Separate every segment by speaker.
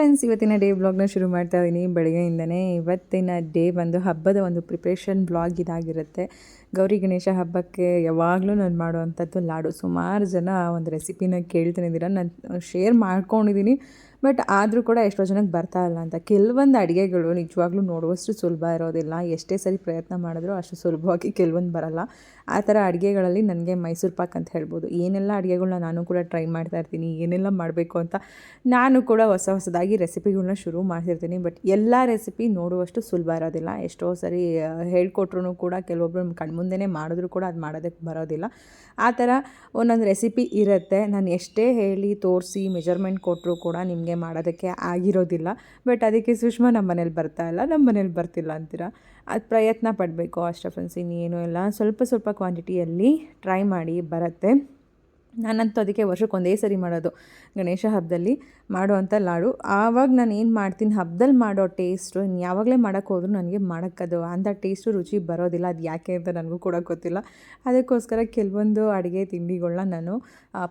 Speaker 1: Friends, ಇವತ್ತಿನ day ಬ್ಲಾಗ್ನ ಶುರು ಮಾಡ್ತಾ ಇದ್ದೀನಿ ಬೆಳಗ್ಗೆಯಿಂದನೇ ಇವತ್ತಿನ ಡೇ ಬಂದು ಹಬ್ಬದ ಒಂದು ಪ್ರಿಪ್ರೇಷನ್ ಬ್ಲಾಗ್ ಇದಾಗಿರುತ್ತೆ. ಗೌರಿ ಗಣೇಶ ಹಬ್ಬಕ್ಕೆ ಯಾವಾಗಲೂ ನಾನು ಮಾಡುವಂಥದ್ದು ಲಾಡು. ಸುಮಾರು ಜನ ಒಂದು ರೆಸಿಪಿನ ಕೇಳ್ತಾನಿದ್ದೀರ ನಾನು ಶೇರ್ ಮಾಡ್ಕೊಂಡಿದ್ದೀನಿ ಬಟ್ ಆದರೂ ಕೂಡ ಎಷ್ಟೋ ಜನಕ್ಕೆ ಬರ್ತಾ ಇಲ್ಲ ಅಂತ. ಕೆಲವೊಂದು ಅಡುಗೆಗಳು ನಿಜವಾಗ್ಲೂ ನೋಡುವಷ್ಟು ಸುಲಭ ಇರೋದಿಲ್ಲ. ಎಷ್ಟೇ ಸರಿ ಪ್ರಯತ್ನ ಮಾಡಿದ್ರೂ ಅಷ್ಟು ಸುಲಭವಾಗಿ ಕೆಲವೊಂದು ಬರಲ್ಲ. ಆ ಥರ ಅಡುಗೆಗಳಲ್ಲಿ ನನಗೆ ಮೈಸೂರು ಪಾಕ್ ಅಂತ ಹೇಳ್ಬೋದು. ಏನೆಲ್ಲ ಅಡುಗೆಗಳ್ನ ನಾನು ಕೂಡ ಟ್ರೈ ಮಾಡ್ತಾ ಇರ್ತೀನಿ, ಏನೆಲ್ಲ ಮಾಡಬೇಕು ಅಂತ ನಾನು ಕೂಡ ಹೊಸ ಹೊಸದಾಗಿ ರೆಸಿಪಿಗಳನ್ನ ಶುರು ಮಾಡ್ತಿರ್ತೀನಿ. ಬಟ್ ಎಲ್ಲ ರೆಸಿಪಿ ನೋಡುವಷ್ಟು ಸುಲಭ ಇರೋದಿಲ್ಲ. ಎಷ್ಟೋ ಸರಿ ಹೇಳ್ಕೊಟ್ರು ಕೂಡ ಕೆಲವೊಬ್ಬರು ಕಣ್ಮುಂದೆನೇ ಮಾಡಿದ್ರು ಕೂಡ ಅದು ಮಾಡೋದಕ್ಕೆ ಬರೋದಿಲ್ಲ. ಆ ಥರ ಒಂದೊಂದು ರೆಸಿಪಿ ಇರುತ್ತೆ. ನಾನು ಎಷ್ಟೇ ಹೇಳಿ ತೋರಿಸಿ ಮೆಜರ್ಮೆಂಟ್ ಕೊಟ್ಟರು ಕೂಡ ನಿಮಗೆ ಮಾಡೋದಕ್ಕೆ ಆಗಿರೋದಿಲ್ಲ. ಬಟ್ ಅದಕ್ಕೆ ಸುಷ್ಮಾ ನಮ್ಮ ಮನೇಲಿ ಬರ್ತಾ ಇಲ್ಲ. ನಮ್ಮ ಮನೇಲಿ ಬರ್ತಿಲ್ಲ ಅಂತೀರ? ಅದು ಪ್ರಯತ್ನ ಪಡಬೇಕು. ಅಷ್ಟೇ ಫ್ರೆಂಡ್ಸ್ ಇನ್ನೇನು ಇಲ್ಲ. ಸ್ವಲ್ಪ ಸ್ವಲ್ಪ ಕ್ವಾಂಟಿಟಿಯಲ್ಲಿ ಟ್ರೈ ಮಾಡಿ ಬರುತ್ತೆ. ನಾನಂತೂ ಅದಕ್ಕೆ ವರ್ಷಕ್ಕೆ ಒಂದೇ ಸರಿ ಮಾಡೋದು ಗಣೇಶ ಹಬ್ಬದಲ್ಲಿ ಮಾಡುವಂಥ ಲಾಡು. ಆವಾಗ ನಾನು ಏನು ಮಾಡ್ತೀನಿ, ಹಬ್ಬದಲ್ಲಿ ಮಾಡೋ ಟೇಸ್ಟು, ಇನ್ನು ಯಾವಾಗಲೇ ಮಾಡೋಕ್ಕೆ ಹೋದ್ರೂ ನನಗೆ ಮಾಡೋಕ್ಕದು, ಅಂಥ ಟೇಸ್ಟು, ರುಚಿ ಬರೋದಿಲ್ಲ. ಅದು ಯಾಕೆ ಅಂತ ನನಗೂ ಕೂಡ ಗೊತ್ತಿಲ್ಲ. ಅದಕ್ಕೋಸ್ಕರ ಕೆಲವೊಂದು ಅಡುಗೆ ತಿಂಡಿಗಳನ್ನ ನಾನು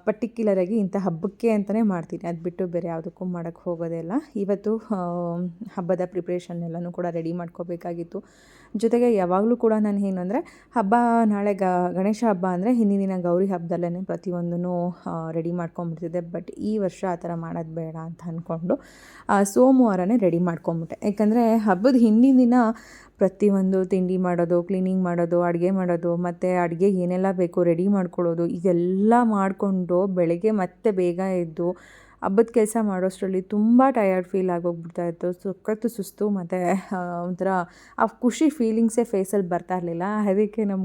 Speaker 1: ಪರ್ಟಿಕ್ಯುಲರಾಗಿ ಇಂಥ ಹಬ್ಬಕ್ಕೆ ಅಂತಲೇ ಮಾಡ್ತೀನಿ. ಅದು ಬಿಟ್ಟು ಬೇರೆ ಯಾವುದಕ್ಕೂ ಮಾಡೋಕ್ಕೆ ಹೋಗೋದೇ ಇಲ್ಲ. ಇವತ್ತು ಹಬ್ಬದ ಪ್ರಿಪ್ರೇಷನ್ ಎಲ್ಲನೂ ಕೂಡ ರೆಡಿ ಮಾಡ್ಕೋಬೇಕಾಗಿತ್ತು. ಜೊತೆಗೆ ಯಾವಾಗಲೂ ಕೂಡ ನಾನು ಏನು ಅಂದರೆ, ಹಬ್ಬ ನಾಳೆ ಗಣೇಶ ಹಬ್ಬ ಅಂದರೆ ಹಿಂದಿನ ದಿನ ಗೌರಿ ಹಬ್ಬದಲ್ಲೇ ಪ್ರತಿಯೊಂದೂ ರೆಡಿ ಮಾಡ್ಕೊಂಬಿಡ್ತಿದ್ದೆ. ಬಟ್ ಈ ವರ್ಷ ಆ ಥರ ಮಾಡೋದು ಬೇಡ ಅಂತ ಅಂದ್ಕೊಂಡು ಸೋಮವಾರನೇ ರೆಡಿ ಮಾಡ್ಕೊಂಬಿಟ್ಟೆ. ಯಾಕಂದರೆ ಹಬ್ಬದ ಹಿಂದಿನ ದಿನ ಪ್ರತಿಯೊಂದು ತಿಂಡಿ ಮಾಡೋದು, ಕ್ಲೀನಿಂಗ್ ಮಾಡೋದು, ಅಡುಗೆ ಮಾಡೋದು, ಮತ್ತು ಅಡುಗೆ ಏನೆಲ್ಲ ಬೇಕು ರೆಡಿ ಮಾಡ್ಕೊಳ್ಳೋದು, ಇದೆಲ್ಲ ಮಾಡಿಕೊಂಡು ಬೆಳಗ್ಗೆ ಮತ್ತೆ ಬೇಗ ಎದ್ದು ಹಬ್ಬದ ಕೆಲಸ ಮಾಡೋಷ್ಟರಲ್ಲಿ ತುಂಬ ಟಯರ್ಡ್ ಫೀಲ್ ಆಗೋಗ್ಬಿಡ್ತಾ ಇತ್ತು. ಸಖತ್ತು ಸುಸ್ತು, ಮತ್ತು ಒಂಥರ, ಆ ಖುಷಿ ಫೀಲಿಂಗ್ಸೇ ಫೇಸಲ್ಲಿ ಬರ್ತಾ ಇರಲಿಲ್ಲ. ಅದಕ್ಕೆ ನಮ್ಮ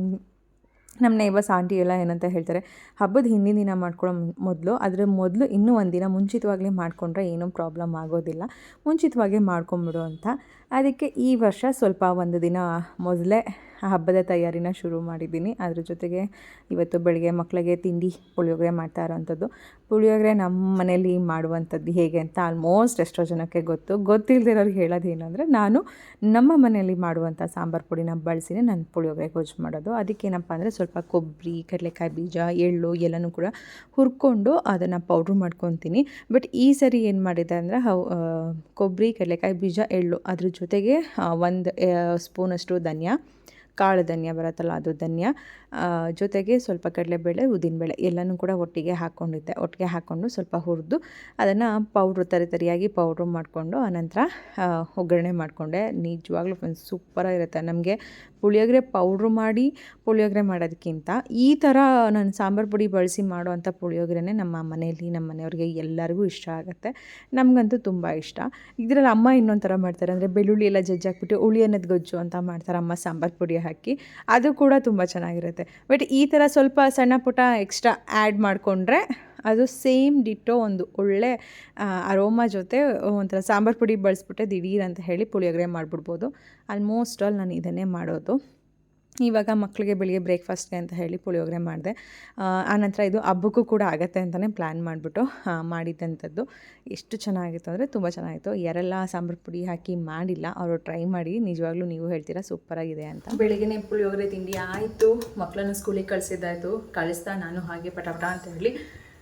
Speaker 1: ನಮ್ಮ ನೇಬರ್ಸ್ ಆಂಟಿ ಎಲ್ಲ ಏನಂತ ಹೇಳ್ತಾರೆ, ಹಬ್ಬದ ಹಿಂದಿನ ದಿನ ಮಾಡ್ಕೊಳ್ಳೋ ಮೊದಲು, ಅದರ ಮೊದಲು ಇನ್ನೂ ಒಂದು ದಿನ ಮುಂಚಿತವಾಗಲೇ ಮಾಡಿಕೊಂಡ್ರೆ ಏನೂ ಪ್ರಾಬ್ಲಮ್ ಆಗೋದಿಲ್ಲ. ಮುಂಚಿತವಾಗೇ ಮಾಡ್ಕೊಂಬಿಡು ಅಂತ. ಅದಕ್ಕೆ ಈ ವರ್ಷ ಸ್ವಲ್ಪ ಒಂದು ದಿನ ಮೊದಲೇ ಹಬ್ಬದ ತಯಾರಿನ ಶುರು ಮಾಡಿದ್ದೀನಿ. ಅದ್ರ ಜೊತೆಗೆ ಇವತ್ತು ಬೆಳಗ್ಗೆ ಮಕ್ಕಳಿಗೆ ತಿಂಡಿ, ಪುಳಿಯೋಗರೆ ಮಾಡ್ತಾ ಇರೋವಂಥದ್ದು ಪುಳಿಯೋಗರೆ ನಮ್ಮ ಮನೇಲಿ ಮಾಡುವಂಥದ್ದು ಹೇಗೆ ಅಂತ ಆಲ್ಮೋಸ್ಟ್ ಎಷ್ಟೋ ಜನಕ್ಕೆ ಗೊತ್ತು. ಗೊತ್ತಿಲ್ಲದಿರೋರಿಗೆ ಹೇಳೋದು ಏನಂದರೆ, ನಾನು ನಮ್ಮ ಮನೆಯಲ್ಲಿ ಮಾಡುವಂಥ ಸಾಂಬಾರು ಪುಡಿನ ಬಳಸಿನೇ ನಾನು ಪುಳಿಯೋಗರೆ ಗೊಜ್ಜು ಮಾಡೋದು. ಅದಕ್ಕೇನಪ್ಪ ಅಂದರೆ ಸ್ವಲ್ಪ ಕೊಬ್ಬರಿ, ಕಡಲೆಕಾಯಿ ಬೀಜ, ಎಳ್ಳು ಎಲ್ಲನೂ ಕೂಡ ಹುರ್ಕೊಂಡು ಅದನ್ನು ಪೌಡ್ರ್ ಮಾಡ್ಕೊತೀನಿ. ಬಟ್ ಈ ಸರಿ ಏನು ಮಾಡಿದೆ ಅಂದರೆ, ಹೌ ಕೊಬ್ಬರಿ, ಕಡಲೆಕಾಯಿ ಬೀಜ, ಎಳ್ಳು ಅದ್ರ ಜೊತೆಗೆ ಒಂದು ಸ್ಪೂನಷ್ಟು ಧನಿಯಾ ಕಾಳು ಧನ್ಯ ಬರುತ್ತಲ್ಲ, ಅದು ಧನ್ಯ. ಜೊತೆಗೆ ಸ್ವಲ್ಪ ಕಡಲೆಬೇಳೆ, ಉದ್ದಿನಬೇಳೆ ಎಲ್ಲನೂ ಕೂಡ ಒಟ್ಟಿಗೆ ಹಾಕ್ಕೊಂಡಿದ್ದೆ ಒಟ್ಟಿಗೆ ಹಾಕ್ಕೊಂಡು ಸ್ವಲ್ಪ ಹುರಿದು ಅದನ್ನು ಪೌಡ್ರು ತರಿ ತರಿಯಾಗಿ ಪೌಡ್ರು ಮಾಡಿಕೊಂಡು ಆನಂತರ ಒಗ್ಗರಣೆ ಮಾಡಿಕೊಂಡೆ. ನಿಜವಾಗ್ಲೂ ಫ್ರೆಂಡ್ಸ್ ಸೂಪರಾಗಿರುತ್ತೆ. ನಮಗೆ ಪುಳಿಯೋಗರೆ ಪೌಡ್ರು ಮಾಡಿ ಪುಳಿಯೋಗರೆ ಮಾಡೋದಕ್ಕಿಂತ ಈ ಥರ ನಾನು ಸಾಂಬಾರು ಪುಡಿ ಬಳಸಿ ಮಾಡುವಂಥ ಪುಳಿಯೋಗರೆನೇ ನಮ್ಮ ಮನೆಯಲ್ಲಿ, ನಮ್ಮ ಮನೆಯವ್ರಿಗೆ ಎಲ್ಲರಿಗೂ ಇಷ್ಟ ಆಗುತ್ತೆ. ನಮಗಂತೂ ತುಂಬ ಇಷ್ಟ. ಇದರಲ್ಲಿ ಅಮ್ಮ ಇನ್ನೊಂದು ಥರ ಮಾಡ್ತಾರೆ. ಅಂದರೆ ಬೆಳ್ಳುಳ್ಳಿ ಎಲ್ಲ ಜಜ್ಜಾಕ್ಬಿಟ್ಟು ಹುಳಿ ಅನ್ನದ ಗೊಜ್ಜು ಅಂತ ಮಾಡ್ತಾರೆ ಅಮ್ಮ ಸಾಂಬಾರು ಪುಡಿ ಹಾಕಿ. ಅದು ಕೂಡ ತುಂಬ ಚೆನ್ನಾಗಿರುತ್ತೆ. ಬಟ್ ಈ ಥರ ಸ್ವಲ್ಪ ಸಣ್ಣ ಪುಟ್ಟ ಎಕ್ಸ್ಟ್ರಾ ಆ್ಯಡ್ ಮಾಡಿಕೊಂಡ್ರೆ ಅದು ಸೇಮ್ ಡಿಟ್ಟೋ ಒಂದು ಒಳ್ಳೆ ಅರೋಮಾ ಜೊತೆ ಒಂಥರ ಸಾಂಬಾರು ಪುಡಿ ಬಳಸ್ಬಿಟ್ಟೆ ದಿಢೀರ್ ಅಂತ ಹೇಳಿ ಪುಳಿಯೋಗರೆ ಮಾಡಿಬಿಡ್ಬೋದು. ಆಲ್ಮೋಸ್ಟ್ ಆಲ್ ನಾನು ಇದನ್ನೇ ಮಾಡೋದು. ಇವಾಗ ಮಕ್ಕಳಿಗೆ ಬೆಳಿಗ್ಗೆ ಬ್ರೇಕ್ಫಾಸ್ಟ್ಗೆ ಅಂತ ಹೇಳಿ ಪುಳಿಯೋಗರೆ ಮಾಡಿದೆ. ಆನಂತರ ಇದು ಹಬ್ಬಕ್ಕೂ ಕೂಡ ಆಗತ್ತೆ ಅಂತಲೇ ಪ್ಲ್ಯಾನ್ ಮಾಡಿಬಿಟ್ಟು ಮಾಡಿದ್ದಂಥದ್ದು. ಎಷ್ಟು ಚೆನ್ನಾಗಿತ್ತು ಅಂದರೆ ತುಂಬ ಚೆನ್ನಾಗಿತ್ತು. ಯಾರೆಲ್ಲ ಸಾಂಬಾರು ಪುಡಿ ಹಾಕಿ ಮಾಡಿಲ್ಲ, ಅವರು ಟ್ರೈ ಮಾಡಿ, ನಿಜವಾಗ್ಲೂ ನೀವು ಹೇಳ್ತೀರಾ ಸೂಪರಾಗಿದೆ ಅಂತ. ಬೆಳಿಗ್ಗೆ ಪುಳಿಯೋಗರೆ ತಿಂಡಿ ಆಯಿತು. ಮಕ್ಕಳನ್ನು ಸ್ಕೂಲಿಗೆ ಕಳಿಸಿದ್ದಾಯಿತು. ಕಳಿಸ್ತಾ ನಾನು ಹಾಗೆ ಪಟಪಟ ಅಂತ ಹೇಳಿ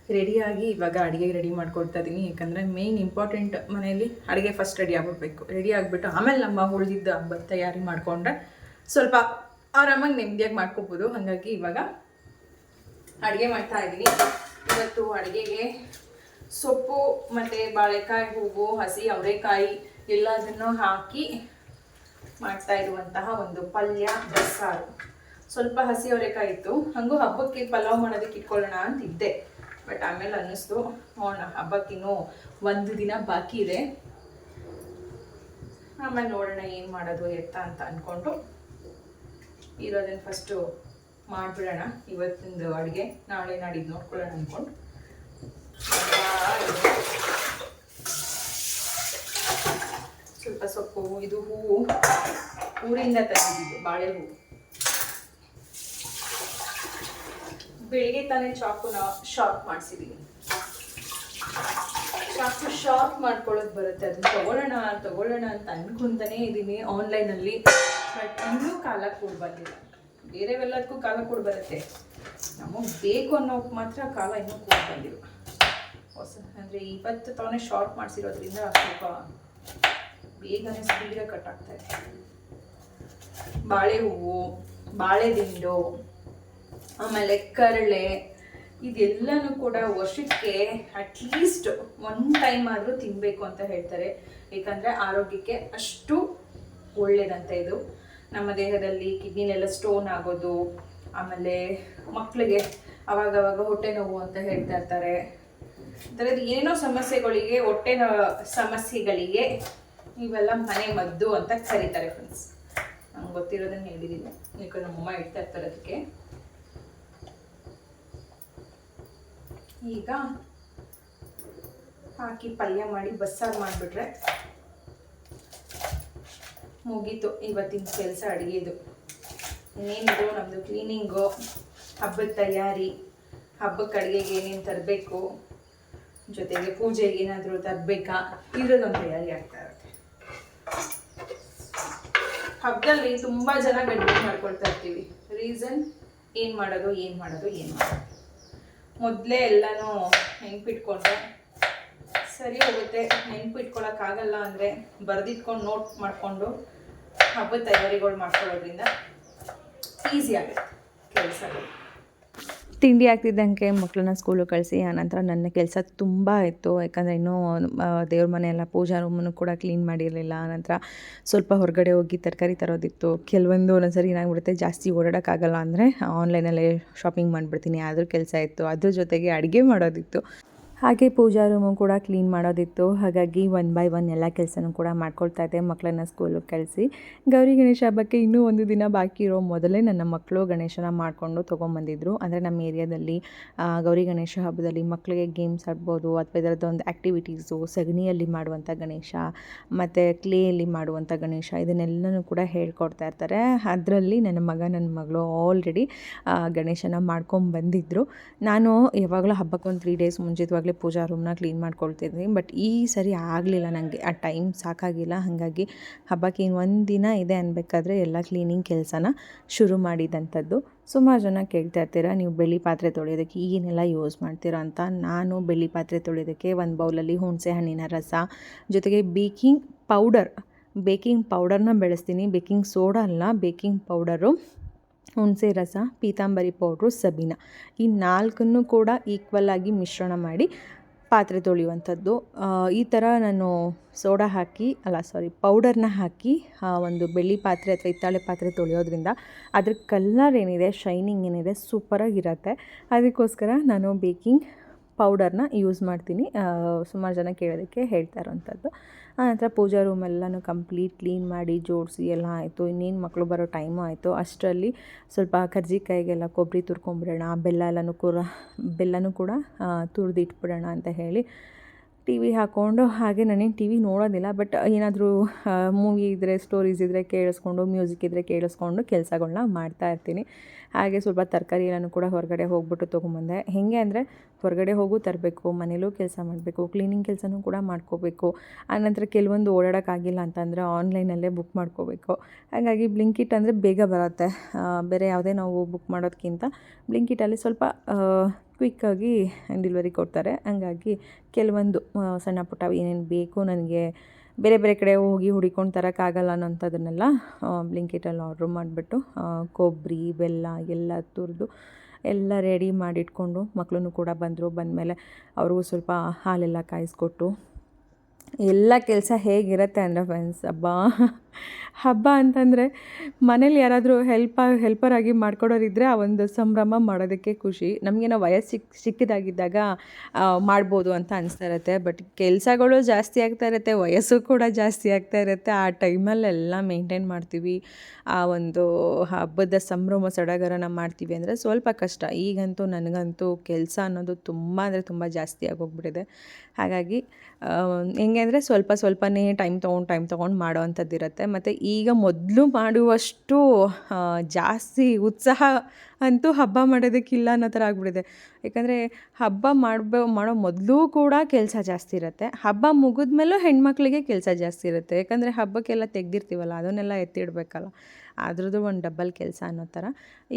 Speaker 1: ರೆಡಿಯಾಗಿ ಇವಾಗ ಅಡುಗೆಗೆ ರೆಡಿ ಮಾಡ್ಕೊಳ್ತಾ ಇದ್ದೀನಿ ಯಾಕಂದರೆ ಮೇಯ್ನ್ ಇಂಪಾರ್ಟೆಂಟ್ ಮನೆಯಲ್ಲಿ ಅಡುಗೆ ಫಸ್ಟ್ ರೆಡಿ ಆಗಿಬಿಡ್ಬೇಕು. ರೆಡಿ ಆಗಿಬಿಟ್ಟು ಆಮೇಲೆ ನಮ್ಮ ಉಳಿದಿದ್ದ ಹಬ್ಬದ ತಯಾರಿ ಮಾಡಿಕೊಂಡ್ರೆ ಸ್ವಲ್ಪ ಆರಾಮಾಗಿ ನೆಮ್ಮದಿಯಾಗಿ ಮಾಡ್ಕೋಬೋದು. ಹಾಗಾಗಿ ಇವಾಗ ಅಡುಗೆ ಮಾಡ್ತಾ ಇದ್ದೀನಿ ಇವತ್ತು ಅಡುಗೆಗೆ ಸೊಪ್ಪು, ಮತ್ತು ಬಾಳೆಕಾಯಿ, ಹೂವು, ಹಸಿ, ಅವರೆಕಾಯಿ ಎಲ್ಲದನ್ನು ಹಾಕಿ ಮಾಡ್ತಾ ಇರುವಂತಹ ಒಂದು ಪಲ್ಯ, ಬಸ್ಸಾರು. ಸ್ವಲ್ಪ ಹಸಿ ಅವರೆಕಾಯಿ ಇತ್ತು. ಹಾಗೂ ಹಬ್ಬಕ್ಕೆ ಪಲಾವ್ ಮಾಡೋದಕ್ಕೆ ಇಟ್ಕೊಳ್ಳೋಣ ಅಂತಿದ್ದೆ ಬಟ್ ಆಮೇಲೆ ಅನ್ನಿಸ್ತು. ನೋಡೋಣ ಹಬ್ಬಕ್ಕಿನ್ನೂ ಒಂದು ದಿನ ಬಾಕಿ ಇದೆ. ಆಮೇಲೆ ನೋಡೋಣ ಏನು ಮಾಡೋದು, ಎತ್ತ ಅಂತ ಅಂದ್ಕೊಂಡು ಇರೋದನ್ನು ಫಸ್ಟು ಮಾಡಿಬಿಡೋಣ. ಇವತ್ತಿಂದು ಅಡುಗೆ, ನಾಳೆ ನಾಡಿದ್ದು ನೋಡ್ಕೊಳ್ಳೋಣ ಅಂದ್ಕೊಂಡು ಸ್ವಲ್ಪ ಸೊಪ್ಪು, ಇದು ಹೂವು, ಊರಿಂದ ತಂದಿದ್ದು ಬಾಳೆ ಹೂವು. ಬೆಳಿಗ್ಗೆ ತಾನೇ ಚಾಕುನ ಶಾರ್ಪ್ ಮಾಡಿಸಿದ್ದೀನಿ ಚಾಕು ಶಾರ್ಪ್ ಮಾಡ್ಕೊಳ್ಳೋದು ಬರುತ್ತೆ. ಅದನ್ನ ತಗೊಳ್ಳೋಣ ತಗೊಳ್ಳೋಣ ಅಂತ ಅನ್ಕೊಂತಾನೆ ಇದ್ದೀನಿ ಆನ್ಲೈನಲ್ಲಿ ಬಟ್ ಇನ್ನೂ ಕಾಲ ಕೂಡ ಬಂದಿಲ್ಲ ಬೇರೆವೆಲ್ಲದಕ್ಕೂ ಕಾಲ ಕೂಡ ಬರುತ್ತೆ. ನಮಗೆ ಬೇಕು ಅನ್ನೋಕ್ಕೆ ಮಾತ್ರ ಕಾಲ ಇನ್ನೂ ಕೂಡ ಬಂದಿಲ್ಲ. ಹೊಸ, ಅಂದರೆ ಇವತ್ತು ತಾನೇ ಶಾರ್ಪ್ ಮಾಡಿಸಿರೋದ್ರಿಂದ ಸ್ವಲ್ಪ ಬೇಗನೆ ಸ್ಪೀಡಾಗಿ ಕಟ್ ಆಗ್ತಾ ಇದೆ. ಬಾಳೆ ಹೂವು ಬಾಳೆ ದಿಂಡು ಆಮೇಲೆ ಕರಳೆ, ಇದೆಲ್ಲನೂ ಕೂಡ ವರ್ಷಕ್ಕೆ ಅಟ್ಲೀಸ್ಟ್ ಒನ್ ಟೈಮ್ ಆದರೂ ತಿನ್ನಬೇಕು ಅಂತ ಹೇಳ್ತಾರೆ. ಏಕೆಂದರೆ ಆರೋಗ್ಯಕ್ಕೆ ಅಷ್ಟು ಒಳ್ಳೇದಂತೆ ಇದು. ನಮ್ಮ ದೇಹದಲ್ಲಿ ಕಿಡ್ನಿನೆಲ್ಲ ಸ್ಟೋನ್ ಆಗೋದು, ಆಮೇಲೆ ಮಕ್ಕಳಿಗೆ ಅವಾಗವಾಗ ಹೊಟ್ಟೆ ನೋವು ಅಂತ ಹೇಳ್ತಾ ಇರ್ತಾರೆ. ಈ ಥರದ್ದು ಏನೋ ಸಮಸ್ಯೆಗಳಿಗೆ, ಹೊಟ್ಟೆ ನೋ- ಸಮಸ್ಯೆಗಳಿಗೆ ಇವೆಲ್ಲ ಮನೆ ಮದ್ದು ಅಂತ ಕರೀತಾರೆ ಫ್ರೆಂಡ್ಸ್ ನಂಗೆ ಗೊತ್ತಿರೋದನ್ನ ಹೇಳಿದ್ದೀನಿ. ಯಾಕಂದ್ರೆ ನಮ್ಮಮ್ಮ ಇಡ್ತಾ ಇರ್ತಾರೆ ಅದಕ್ಕೆ. ಈಗ ಹಾಕಿ ಪಲ್ಯ ಮಾಡಿ ಬಸ್ಸಾರು ಮಾಡಿಬಿಟ್ರೆ ಮುಗೀತು ಇವತ್ತಿನ ಕೆಲಸ ಅಡುಗೆದು. ಇನ್ನೇನಿದು ನಮ್ಮದು ಕ್ಲೀನಿಂಗು ಹಬ್ಬದ ತಯಾರಿ ಹಬ್ಬಕ್ಕೆ ಅಡುಗೆಗೆ ಏನೇನು ತರಬೇಕು, ಜೊತೆಗೆ ಪೂಜೆಗೆ ಏನಾದರೂ ತರಬೇಕಾ ಇರೋದೊಂದು ತಯಾರಿ ಆಗ್ತಾ ಇರುತ್ತೆ. ಹಬ್ಬದಲ್ಲಿ ತುಂಬ ಜನ ಗಡ್ಬಿಡಿ ಮಾಡ್ಕೊಳ್ತಾ ಇರ್ತೀವಿ. ರೀಸನ್ ಏನು ಮಾಡೋದು ಏನು ಮಾಡೋದು ಏನು ಮಾಡೋದು. ಮೊದಲೇ ಎಲ್ಲನೂ ನೆನ್ಪಿಟ್ಕೊಂಡ್ರೆ ಸರಿ ಹೋಗುತ್ತೆ. ನೆನ್ಪಿಟ್ಕೊಳಕ್ಕಾಗಲ್ಲ ಅಂದರೆ ಬರೆದಿಟ್ಕೊಂಡು ನೋಟ್ ಮಾಡಿಕೊಂಡು ಹಬ್ಬದ ತಯಾರಿಗಳು ಮಾಡ್ಕೊಳ್ಳೋದ್ರಿಂದ ಈಸಿ ಆಗುತ್ತೆ. ಕೆಲಸಗಳು ತಿಂಡಿ ಆಗ್ತಿದ್ದಂಗೆ ಮಕ್ಕಳನ್ನ ಸ್ಕೂಲಿಗೆ ಕಳಿಸಿ ಆನಂತರ ನನ್ನ ಕೆಲಸ ತುಂಬ ಇತ್ತು. ಯಾಕಂದರೆ ಇನ್ನೂ ದೇವ್ರ ಮನೆ ಎಲ್ಲ ಪೂಜಾ ರೂಮನ್ನು ಕೂಡ ಕ್ಲೀನ್ ಮಾಡಿರಲಿಲ್ಲ. ಆನಂತರ ಸ್ವಲ್ಪ ಹೊರಗಡೆ ಹೋಗಿ ತರಕಾರಿ ತರೋದಿತ್ತು. ಕೆಲವೊಂದು ಒಂದೊಂದ್ಸರಿ ಏನಾಗ್ಬಿಡುತ್ತೆ, ಜಾಸ್ತಿ ಓಡಾಡೋಕ್ಕಾಗಲ್ಲ ಅಂದರೆ ಆನ್ಲೈನಲ್ಲೇ ಶಾಪಿಂಗ್ ಮಾಡಿಬಿಡ್ತೀನಿ. ಆದರೂ ಕೆಲಸ ಇತ್ತು. ಅದ್ರ ಜೊತೆಗೆ ಅಡುಗೆ ಮಾಡೋದಿತ್ತು. ಹಾಗೆ ಪೂಜಾ ರೂಮು ಕೂಡ ಕ್ಲೀನ್ ಮಾಡೋದಿತ್ತು. ಹಾಗಾಗಿ ಒನ್ ಬೈ ಒನ್ ಎಲ್ಲ ಕೆಲಸನೂ ಕೂಡ ಮಾಡ್ಕೊಳ್ತಾ ಇದ್ದೆ ಮಕ್ಕಳನ್ನ ಸ್ಕೂಲಿಗೆ ಕಳಿಸಿ. ಗೌರಿ ಗಣೇಶ ಹಬ್ಬಕ್ಕೆ ಇನ್ನೂ ಒಂದು ದಿನ ಬಾಕಿ ಇರೋ ಮೊದಲೇ ನನ್ನ ಮಕ್ಕಳು ಗಣೇಶನ ಮಾಡಿಕೊಂಡು ತೊಗೊಂಬಂದಿದ್ರು. ಅಂದರೆ ನಮ್ಮ ಏರಿಯಾದಲ್ಲಿ ಗೌರಿ ಗಣೇಶ ಹಬ್ಬದಲ್ಲಿ ಮಕ್ಕಳಿಗೆ ಗೇಮ್ಸ್ ಆಡ್ಬೋದು, ಅಥವಾ ಇದರದ್ದು ಒಂದು ಆ್ಯಕ್ಟಿವಿಟೀಸು ಸಗಣಿಯಲ್ಲಿ ಮಾಡುವಂಥ ಗಣೇಶ, ಮತ್ತು ಕ್ಲೇಯಲ್ಲಿ ಮಾಡುವಂಥ ಗಣೇಶ, ಇದನ್ನೆಲ್ಲನೂ ಕೂಡ ಹೇಳ್ಕೊಡ್ತಾ ಇರ್ತಾರೆ. ಅದರಲ್ಲಿ ನನ್ನ ಮಗ, ನನ್ನ ಮಗಳು ಆಲ್ರೆಡಿ ಗಣೇಶನ ಮಾಡ್ಕೊಂಡು ಬಂದಿದ್ದರು ನಾನು ಯಾವಾಗಲೂ ಹಬ್ಬಕ್ಕೆ ಒಂದು ತ್ರೀ ಡೇಸ್ ಮುಂಚಿತವಾಗಲೇ ಪೂಜಾ ರೂಮ್ನ ಕ್ಲೀನ್ ಮಾಡ್ಕೊಳ್ತಿದ್ವಿ. ಬಟ್ ಈ ಸರಿ ಆಗಲಿಲ್ಲ ನನಗೆ ಆ ಟೈಮ್ ಸಾಕಾಗಿಲ್ಲ. ಹಾಗಾಗಿ ಹಬ್ಬಕ್ಕೆ ಇನ್ನು ಒಂದು ದಿನ ಇದೆ ಅನ್ಬೇಕಾದ್ರೆ ಎಲ್ಲ ಕ್ಲೀನಿಂಗ್ ಕೆಲಸನ ಶುರು ಮಾಡಿದಂಥದ್ದು ಸುಮಾರು ಜನ ಕೇಳ್ತಾ ಇರ್ತೀರ, ನೀವು ಬೆಳ್ಳಿ ಪಾತ್ರೆ ತೊಳೆಯೋದಕ್ಕೆ ಏನೆಲ್ಲ ಯೂಸ್ ಮಾಡ್ತೀರಾ? ಅಂತ ನಾನು ಬೆಳ್ಳಿ ಪಾತ್ರೆ ತೊಳೆಯೋದಕ್ಕೆ ಒಂದು ಬೌಲಲ್ಲಿ ಹುಣಸೆ ಹಣ್ಣಿನ ರಸ, ಜೊತೆಗೆ ಬೇಕಿಂಗ್ ಪೌಡರ್ ಬೇಕಿಂಗ್ ಪೌಡರ್ನ ಬೆಳೆಸ್ತೀನಿ. ಬೇಕಿಂಗ್ ಸೋಡಾ ಅಲ್ಲ ಬೇಕಿಂಗ್ ಪೌಡರು ಹುಣಸೆ ರಸ, ಪೀತಾಂಬರಿ ಪೌಡ್ರು, ಸಬೀನ. ಈ ನಾಲ್ಕನ್ನು ಕೂಡ ಈಕ್ವಲ್ ಆಗಿ ಮಿಶ್ರಣ ಮಾಡಿ ಪಾತ್ರೆ ತೊಳೆಯುವಂಥದ್ದು. ಈ ಥರ ನಾನು ಸೋಡಾ ಹಾಕಿ, ಅಲ್ಲ ಸಾರಿ ಪೌಡರ್ನ ಹಾಕಿ ಒಂದು ಬೆಳ್ಳಿ ಪಾತ್ರೆ ಅಥವಾ ಹಿತ್ತಾಳೆ ಪಾತ್ರೆ ತೊಳೆಯೋದ್ರಿಂದ ಅದ್ರ ಕಲರ್ ಏನಿದೆ ಶೈನಿಂಗ್ ಏನಿದೆ ಸೂಪರಾಗಿರತ್ತೆ ಅದಕ್ಕೋಸ್ಕರ ನಾನು ಬೇಕಿಂಗ್ ಪೌಡರ್ನ ಯೂಸ್ ಮಾಡ್ತೀನಿ. ಸುಮಾರು ಜನ ಕೇಳೋದಕ್ಕೆ ಹೇಳ್ತಾ ಇರೋವಂಥದ್ದು ಆನಂತರ ಪೂಜಾ ರೂಮ್ ಎಲ್ಲನೂ ಕಂಪ್ಲೀಟ್ ಕ್ಲೀನ್ ಮಾಡಿ ಜೋಡಿಸಿ ಎಲ್ಲ ಆಯಿತು. ಇನ್ನೇನು ಮಕ್ಕಳು ಬರೋ ಟೈಮು ಆಯಿತು. ಅಷ್ಟರಲ್ಲಿ ಸ್ವಲ್ಪ ಕರ್ಜಿಕಾಯಿಗೆಲ್ಲ ಕೊಬ್ಬರಿ ತುರ್ಕೊಂಬಿಡೋಣ, ಬೆಲ್ಲ ಎಲ್ಲನೂ ಕೂಡ, ಬೆಲ್ಲನೂ ಕೂಡ ತುರಿದು ಇಟ್ಬಿಡೋಣ ಅಂತ ಹೇಳಿ ಟಿ ವಿ ಹಾಕ್ಕೊಂಡು, ಹಾಗೆ ನಾನೇನು ಟಿ ವಿ ನೋಡೋದಿಲ್ಲ, ಬಟ್ ಏನಾದರೂ ಮೂವಿ ಇದ್ದರೆ ಸ್ಟೋರೀಸ್ ಇದ್ದರೆ ಕೇಳಿಸ್ಕೊಂಡು, ಮ್ಯೂಸಿಕ್ ಇದ್ದರೆ ಕೇಳಿಸ್ಕೊಂಡು ಕೆಲಸಗಳನ್ನ ಮಾಡ್ತಾ ಇರ್ತೀನಿ. ಹಾಗೆ ಸ್ವಲ್ಪ ತರಕಾರಿ ಎಲ್ಲನೂ ಕೂಡ ಹೊರಗಡೆ ಹೋಗ್ಬಿಟ್ಟು ತೊಗೊಂಬಂದೆ. ಹೇಗೆ ಅಂದರೆ ಹೊರಗಡೆ ಹೋಗು ತರಬೇಕು, ಮನೇಲೂ ಕೆಲಸ ಮಾಡಬೇಕು ಕ್ಲೀನಿಂಗ್ ಕೆಲಸನೂ ಕೂಡ ಮಾಡ್ಕೋಬೇಕು. ಆನಂತರ ಕೆಲವೊಂದು ಓಡಾಡೋಕ್ಕಾಗಿಲ್ಲ ಅಂತಂದರೆ ಆನ್ಲೈನಲ್ಲೇ ಬುಕ್ ಮಾಡ್ಕೋಬೇಕು. ಹಾಗಾಗಿ ಬ್ಲಿಂಕಿಟ್ ಅಂದರೆ ಬೇಗ ಬರುತ್ತೆ. ಬೇರೆ ಯಾವುದೇ ನಾವು ಬುಕ್ ಮಾಡೋದಕ್ಕಿಂತ ಬ್ಲಿಂಕಿಟಲ್ಲಿ ಸ್ವಲ್ಪ ಕ್ವಿಕ್ಕಾಗಿ ಡೆಲಿವರಿ ಕೊಡ್ತಾರೆ. ಹಂಗಾಗಿ ಕೆಲವೊಂದು ಸಣ್ಣ ಪುಟ್ಟ ಏನೇನು ಬೇಕು ನನಗೆ ಬೇರೆ ಬೇರೆ ಕಡೆ ಹೋಗಿ ಹುಡಿಕೊಂಡು ತರೋಕ್ಕಾಗಲ್ಲ ಅನ್ನೋಂಥದ್ದನ್ನೆಲ್ಲ ಬ್ಲಿಂಕೆಟಲ್ಲಿ ಆರ್ಡ್ರ್ ಮಾಡಿಬಿಟ್ಟು ಕೊಬ್ಬರಿ, ಬೆಲ್ಲ ಎಲ್ಲ ತುರಿದು ಎಲ್ಲ ರೆಡಿ ಮಾಡಿಟ್ಕೊಂಡು ಮಕ್ಕಳೂ ಕೂಡ ಬಂದರು. ಬಂದಮೇಲೆ ಅವ್ರಿಗೂ ಸ್ವಲ್ಪ ಹಾಲೆಲ್ಲ ಕಾಯಿಸ್ಕೊಟ್ಟು ಎಲ್ಲ ಕೆಲಸ ಹೇಗಿರುತ್ತೆ ಅಂದರೆ ಫ್ರೆಂಡ್ಸ್ ಹಬ್ಬ. ಹಬ್ಬ ಅಂತಂದರೆ ಮನೇಲಿ ಯಾರಾದರೂ ಹೆಲ್ಪ ಹೆಲ್ಪರಾಗಿ ಮಾಡ್ಕೊಡೋರಿದ್ದರೆ ಆ ಒಂದು ಸಂಭ್ರಮ ಮಾಡೋದಕ್ಕೆ ಖುಷಿ. ನಮಗೇನೋ ವಯಸ್ಸು ಸಿಕ್ ಸಿಕ್ಕಿದಾಗಿದ್ದಾಗ ಮಾಡ್ಬೋದು ಅಂತ ಅನಿಸ್ತಾ ಇರುತ್ತೆ. ಬಟ್ ಕೆಲಸಗಳು ಜಾಸ್ತಿ ಆಗ್ತಾ ಇರುತ್ತೆ, ವಯಸ್ಸು ಕೂಡ ಜಾಸ್ತಿ ಆಗ್ತಾ ಇರುತ್ತೆ. ಆ ಟೈಮಲ್ಲೆಲ್ಲ ಮೇಂಟೈನ್ ಮಾಡ್ತೀವಿ. ಆ ಒಂದು ಹಬ್ಬದ ಸಂಭ್ರಮ ಸಡಗರನ ಮಾಡ್ತೀವಿ ಅಂದರೆ ಸ್ವಲ್ಪ ಕಷ್ಟ. ಈಗಂತೂ ನನಗಂತೂ ಕೆಲಸ ಅನ್ನೋದು ತುಂಬ ಅಂದರೆ ತುಂಬ ಜಾಸ್ತಿ ಆಗೋಗ್ಬಿಟ್ಟಿದೆ. ಹಾಗಾಗಿ ಹೆಂಗೆ ಅಂದರೆ ಸ್ವಲ್ಪ ಸ್ವಲ್ಪನೇ ಟೈಮ್ ತೊಗೊಂಡು ಟೈಮ್ ತೊಗೊಂಡು ಮಾಡೋ ಅಂಥದ್ದು ಇರುತ್ತೆ ಮತ್ತು ಈಗ ಮೊದಲು ಮಾಡುವಷ್ಟು ಜಾಸ್ತಿ ಉತ್ಸಾಹ ಅಂತೂ ಹಬ್ಬ ಮಾಡೋದಕ್ಕಿಲ್ಲ ಅನ್ನೋ ಥರ ಆಗ್ಬಿಟ್ಟಿದೆ. ಯಾಕಂದರೆ ಹಬ್ಬ ಮಾಡ್ಬೋ, ಮಾಡೋ ಮೊದಲು ಕೂಡ ಕೆಲಸ ಜಾಸ್ತಿ ಇರುತ್ತೆ. ಹಬ್ಬ ಮುಗಿದ್ಮೇಲೂ ಹೆಣ್ಮಕ್ಳಿಗೆ ಕೆಲಸ ಜಾಸ್ತಿ ಇರುತ್ತೆ. ಯಾಕಂದರೆ ಹಬ್ಬಕ್ಕೆಲ್ಲ ತೆಗ್ದಿರ್ತೀವಲ್ಲ, ಅದನ್ನೆಲ್ಲ ಎತ್ತಿಡಬೇಕಲ್ಲ. ಅದ್ರದ್ದು ಒಂದು ಡಬ್ಬಲ್ ಕೆಲಸ ಅನ್ನೋ ಥರ.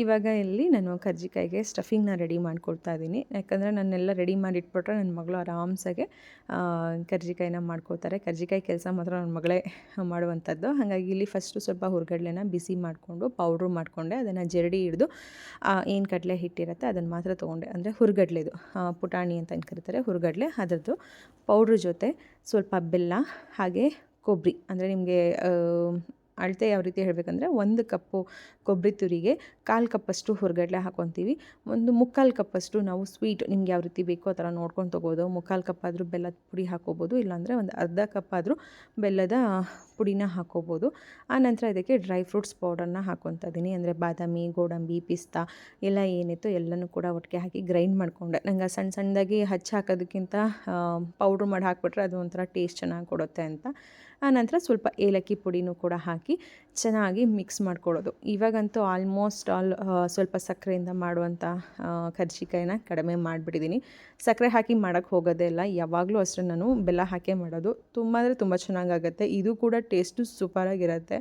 Speaker 1: ಇವಾಗ ಇಲ್ಲಿ ನಾನು ಕರ್ಜಿಕಾಯಿಗೆ ಸ್ಟಫಿಂಗ್ನ ರೆಡಿ ಮಾಡ್ಕೊಳ್ತಾ ಇದ್ದೀನಿ. ಯಾಕಂದರೆ ನನ್ನೆಲ್ಲ ರೆಡಿ ಮಾಡಿ ಇಟ್ಬಿಟ್ರೆ ನನ್ನ ಮಗಳು ಆರಾಮ್ಸಾಗೆ ಕರ್ಜಿಕಾಯಿನ ಮಾಡ್ಕೊಳ್ತಾರೆ. ಕರ್ಜಿಕಾಯಿ ಕೆಲಸ ಮಾತ್ರ ನನ್ನ ಮಗಳೇ ಮಾಡುವಂಥದ್ದು. ಹಾಗಾಗಿ ಇಲ್ಲಿ ಫಸ್ಟು ಸ್ವಲ್ಪ ಹುರ್ಗಡ್ಲೆನ ಬಿಸಿ ಮಾಡಿಕೊಂಡು ಪೌಡ್ರು ಮಾಡಿಕೊಂಡೆ. ಅದನ್ನು ಜರಡಿ ಹಿಡಿದು ಏನು ಕಡಲೆ ಹಿಟ್ಟಿರುತ್ತೆ ಅದನ್ನು ಮಾತ್ರ ತೊಗೊಂಡೆ. ಅಂದರೆ ಹುರ್ಗಡ್ಲೆದು. ಪುಟಾಣಿ ಅಂತ ಏನು ಕರೀತಾರೆ, ಹುರ್ಗಡ್ಲೆ. ಅದರದ್ದು ಪೌಡ್ರ್ ಜೊತೆ ಸ್ವಲ್ಪ ಬೆಲ್ಲ, ಹಾಗೆ ಕೊಬ್ಬರಿ ಅಂದರೆ ನಿಮಗೆ ಅಳತೆ ಯಾವ ರೀತಿ ಹೇಳಬೇಕಂದ್ರೆ ಒಂದು ಕಪ್ಪು ಕೊಬ್ಬರಿ ತುರಿಗೆ ಕಾಲು ಕಪ್ಪಷ್ಟು ಹೊರಗಡ್ಲೆ ಹಾಕ್ಕೊತೀವಿ ಒಂದು ಮುಕ್ಕಾಲು ಕಪ್ಪಷ್ಟು ನಾವು ಸ್ವೀಟ್ ನಿಮ್ಗೆ ಯಾವ ರೀತಿ ಬೇಕೋ ಆ ಥರ ನೋಡ್ಕೊಂಡು ತೊಗೋದು ಮುಕ್ಕಾಲು ಕಪ್ ಆದರೂ ಬೆಲ್ಲದ ಪುಡಿ ಹಾಕೋಬೋದು, ಇಲ್ಲಾಂದರೆ ಒಂದು ಅರ್ಧ ಕಪ್ ಆದರೂ ಬೆಲ್ಲದ ಪುಡಿನ ಹಾಕೋಬೋದು. ನಂತರ ಇದಕ್ಕೆ ಡ್ರೈ ಫ್ರೂಟ್ಸ್ ಪೌಡರ್ನ ಹಾಕ್ಕೊತಾ ಇದ್ದೀನಿ ಅಂದರೆ ಬಾದಾಮಿ, ಗೋಡಂಬಿ, ಪಿಸ್ತಾ ಎಲ್ಲ ಏನಿತ್ತು ಎಲ್ಲನೂ ಕೂಡ ಒಟ್ಟಿಗೆ ಹಾಕಿ ಗ್ರೈಂಡ್ ಮಾಡಿಕೊಂಡೆ. ನಂಗೆ ಸಣ್ಣ ಸಣ್ಣದಾಗಿ ಹಚ್ಚಿ ಹಾಕೋದಕ್ಕಿಂತ ಪೌಡ್ರ್ ಮಾಡಿ ಹಾಕ್ಬಿಟ್ರೆ ಅದು ಒಂಥರ ಟೇಸ್ಟ್ ಚೆನ್ನಾಗಿ ಕೊಡುತ್ತೆ ಅಂತ. ಆನಂತರ ಸ್ವಲ್ಪ ಏಲಕ್ಕಿ ಪುಡಿನೂ ಕೂಡ ಹಾಕಿ ಚೆನ್ನಾಗಿ ಮಿಕ್ಸ್ ಮಾಡ್ಕೊಳ್ಳೋದು. ಇವಾಗಂತೂ ಆಲ್ಮೋಸ್ಟ್ ಆಲ್ ಸ್ವಲ್ಪ ಸಕ್ಕರೆಯಿಂದ ಮಾಡುವಂಥ ಕರ್ಜಿಕಾಯಿನ ಕಡಿಮೆ ಮಾಡಿಬಿಟ್ಟಿದ್ದೀನಿ. ಸಕ್ಕರೆ ಹಾಕಿ ಮಾಡೋಕ್ಕೆ ಹೋಗೋದೇ ಇಲ್ಲ. ಯಾವಾಗಲೂ ಅಷ್ಟೇ ನಾನು ಬೆಲ್ಲ ಹಾಕೇ ಮಾಡೋದು. ತುಂಬ ಅಂದರೆ ತುಂಬ ಚೆನ್ನಾಗಾಗುತ್ತೆ. ಇದು ಕೂಡ ಟೇಸ್ಟು ಸೂಪರಾಗಿರುತ್ತೆ.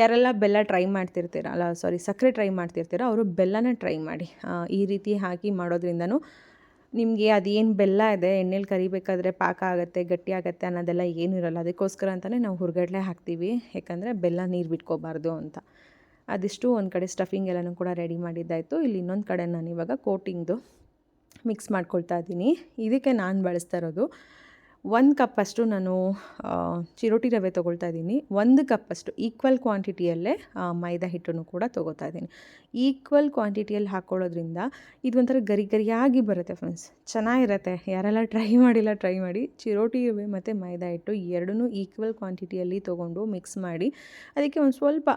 Speaker 1: ಯಾರೆಲ್ಲ ಬೆಲ್ಲ ಟ್ರೈ ಮಾಡ್ತಿರ್ತೀರ ಅಲ್ಲ ಸಾರಿ, ಸಕ್ಕರೆ ಟ್ರೈ ಮಾಡ್ತಿರ್ತೀರ, ಅವರು ಬೆಲ್ಲನ ಟ್ರೈ ಮಾಡಿ. ಈ ರೀತಿ ಹಾಕಿ ಮಾಡೋದ್ರಿಂದನೂ ನಿಮಗೆ ಅದೇನು ಬೆಲ್ಲ ಇದೆ, ಎಣ್ಣೆಲಿ ಕರಿಬೇಕಾದ್ರೆ ಪಾಕ ಆಗುತ್ತೆ, ಗಟ್ಟಿ ಆಗುತ್ತೆ ಅನ್ನೋದೆಲ್ಲ ಏನೂ ಇರಲ್ಲ. ಅದಕ್ಕೋಸ್ಕರ ಅಂತಲೇ ನಾವು ಹುರ್ಗಡ್ಲೆ ಹಾಕ್ತೀವಿ. ಯಾಕಂದರೆ ಬೆಲ್ಲ ನೀರು ಬಿಟ್ಕೋಬಾರ್ದು ಅಂತ. ಅದಿಷ್ಟು ಒಂದು ಕಡೆ ಸ್ಟಫಿಂಗ್ ಎಲ್ಲನೂ ಕೂಡ ರೆಡಿ ಮಾಡಿದ್ದಾಯಿತು. ಇಲ್ಲಿ ಇನ್ನೊಂದು ಕಡೆ ನಾನು ಇವಾಗ ಕೋಟಿಂಗ್ದು ಮಿಕ್ಸ್ ಮಾಡ್ಕೊಳ್ತಾ ಇದ್ದೀನಿ. ಇದಕ್ಕೆ ನಾನು ಬಳಸ್ತಾ ಇರೋದು ಒಂದು ಕಪ್ಪಷ್ಟು ನಾನು ಚಿರೋಟಿ ರವೆ ತೊಗೊಳ್ತಾ ಇದ್ದೀನಿ. ಒಂದು ಕಪ್ಪಷ್ಟು ಈಕ್ವಲ್ ಕ್ವಾಂಟಿಟಿಯಲ್ಲೇ ಮೈದಾ ಹಿಟ್ಟನ್ನು ಕೂಡ ತೊಗೋತಾ ಇದ್ದೀನಿ. ಈಕ್ವಲ್ ಕ್ವಾಂಟಿಟಿಯಲ್ಲಿ ಹಾಕ್ಕೊಳ್ಳೋದ್ರಿಂದ ಇದು ಒಂಥರ ಗರಿ ಗರಿಯಾಗಿ ಬರುತ್ತೆ ಫ್ರೆಂಡ್ಸ್ ಚೆನ್ನಾಗಿರುತ್ತೆ. ಯಾರೆಲ್ಲ ಟ್ರೈ ಮಾಡಿಲ್ಲ ಟ್ರೈ ಮಾಡಿ. ಚಿರೋಟಿ ರವೆ ಮತ್ತು ಮೈದಾ ಹಿಟ್ಟು ಎರಡನ್ನೂ ಈಕ್ವಲ್ ಕ್ವಾಂಟಿಟಿಯಲ್ಲಿ ತೊಗೊಂಡು ಮಿಕ್ಸ್ ಮಾಡಿ, ಅದಕ್ಕೆ ಒಂದು ಸ್ವಲ್ಪ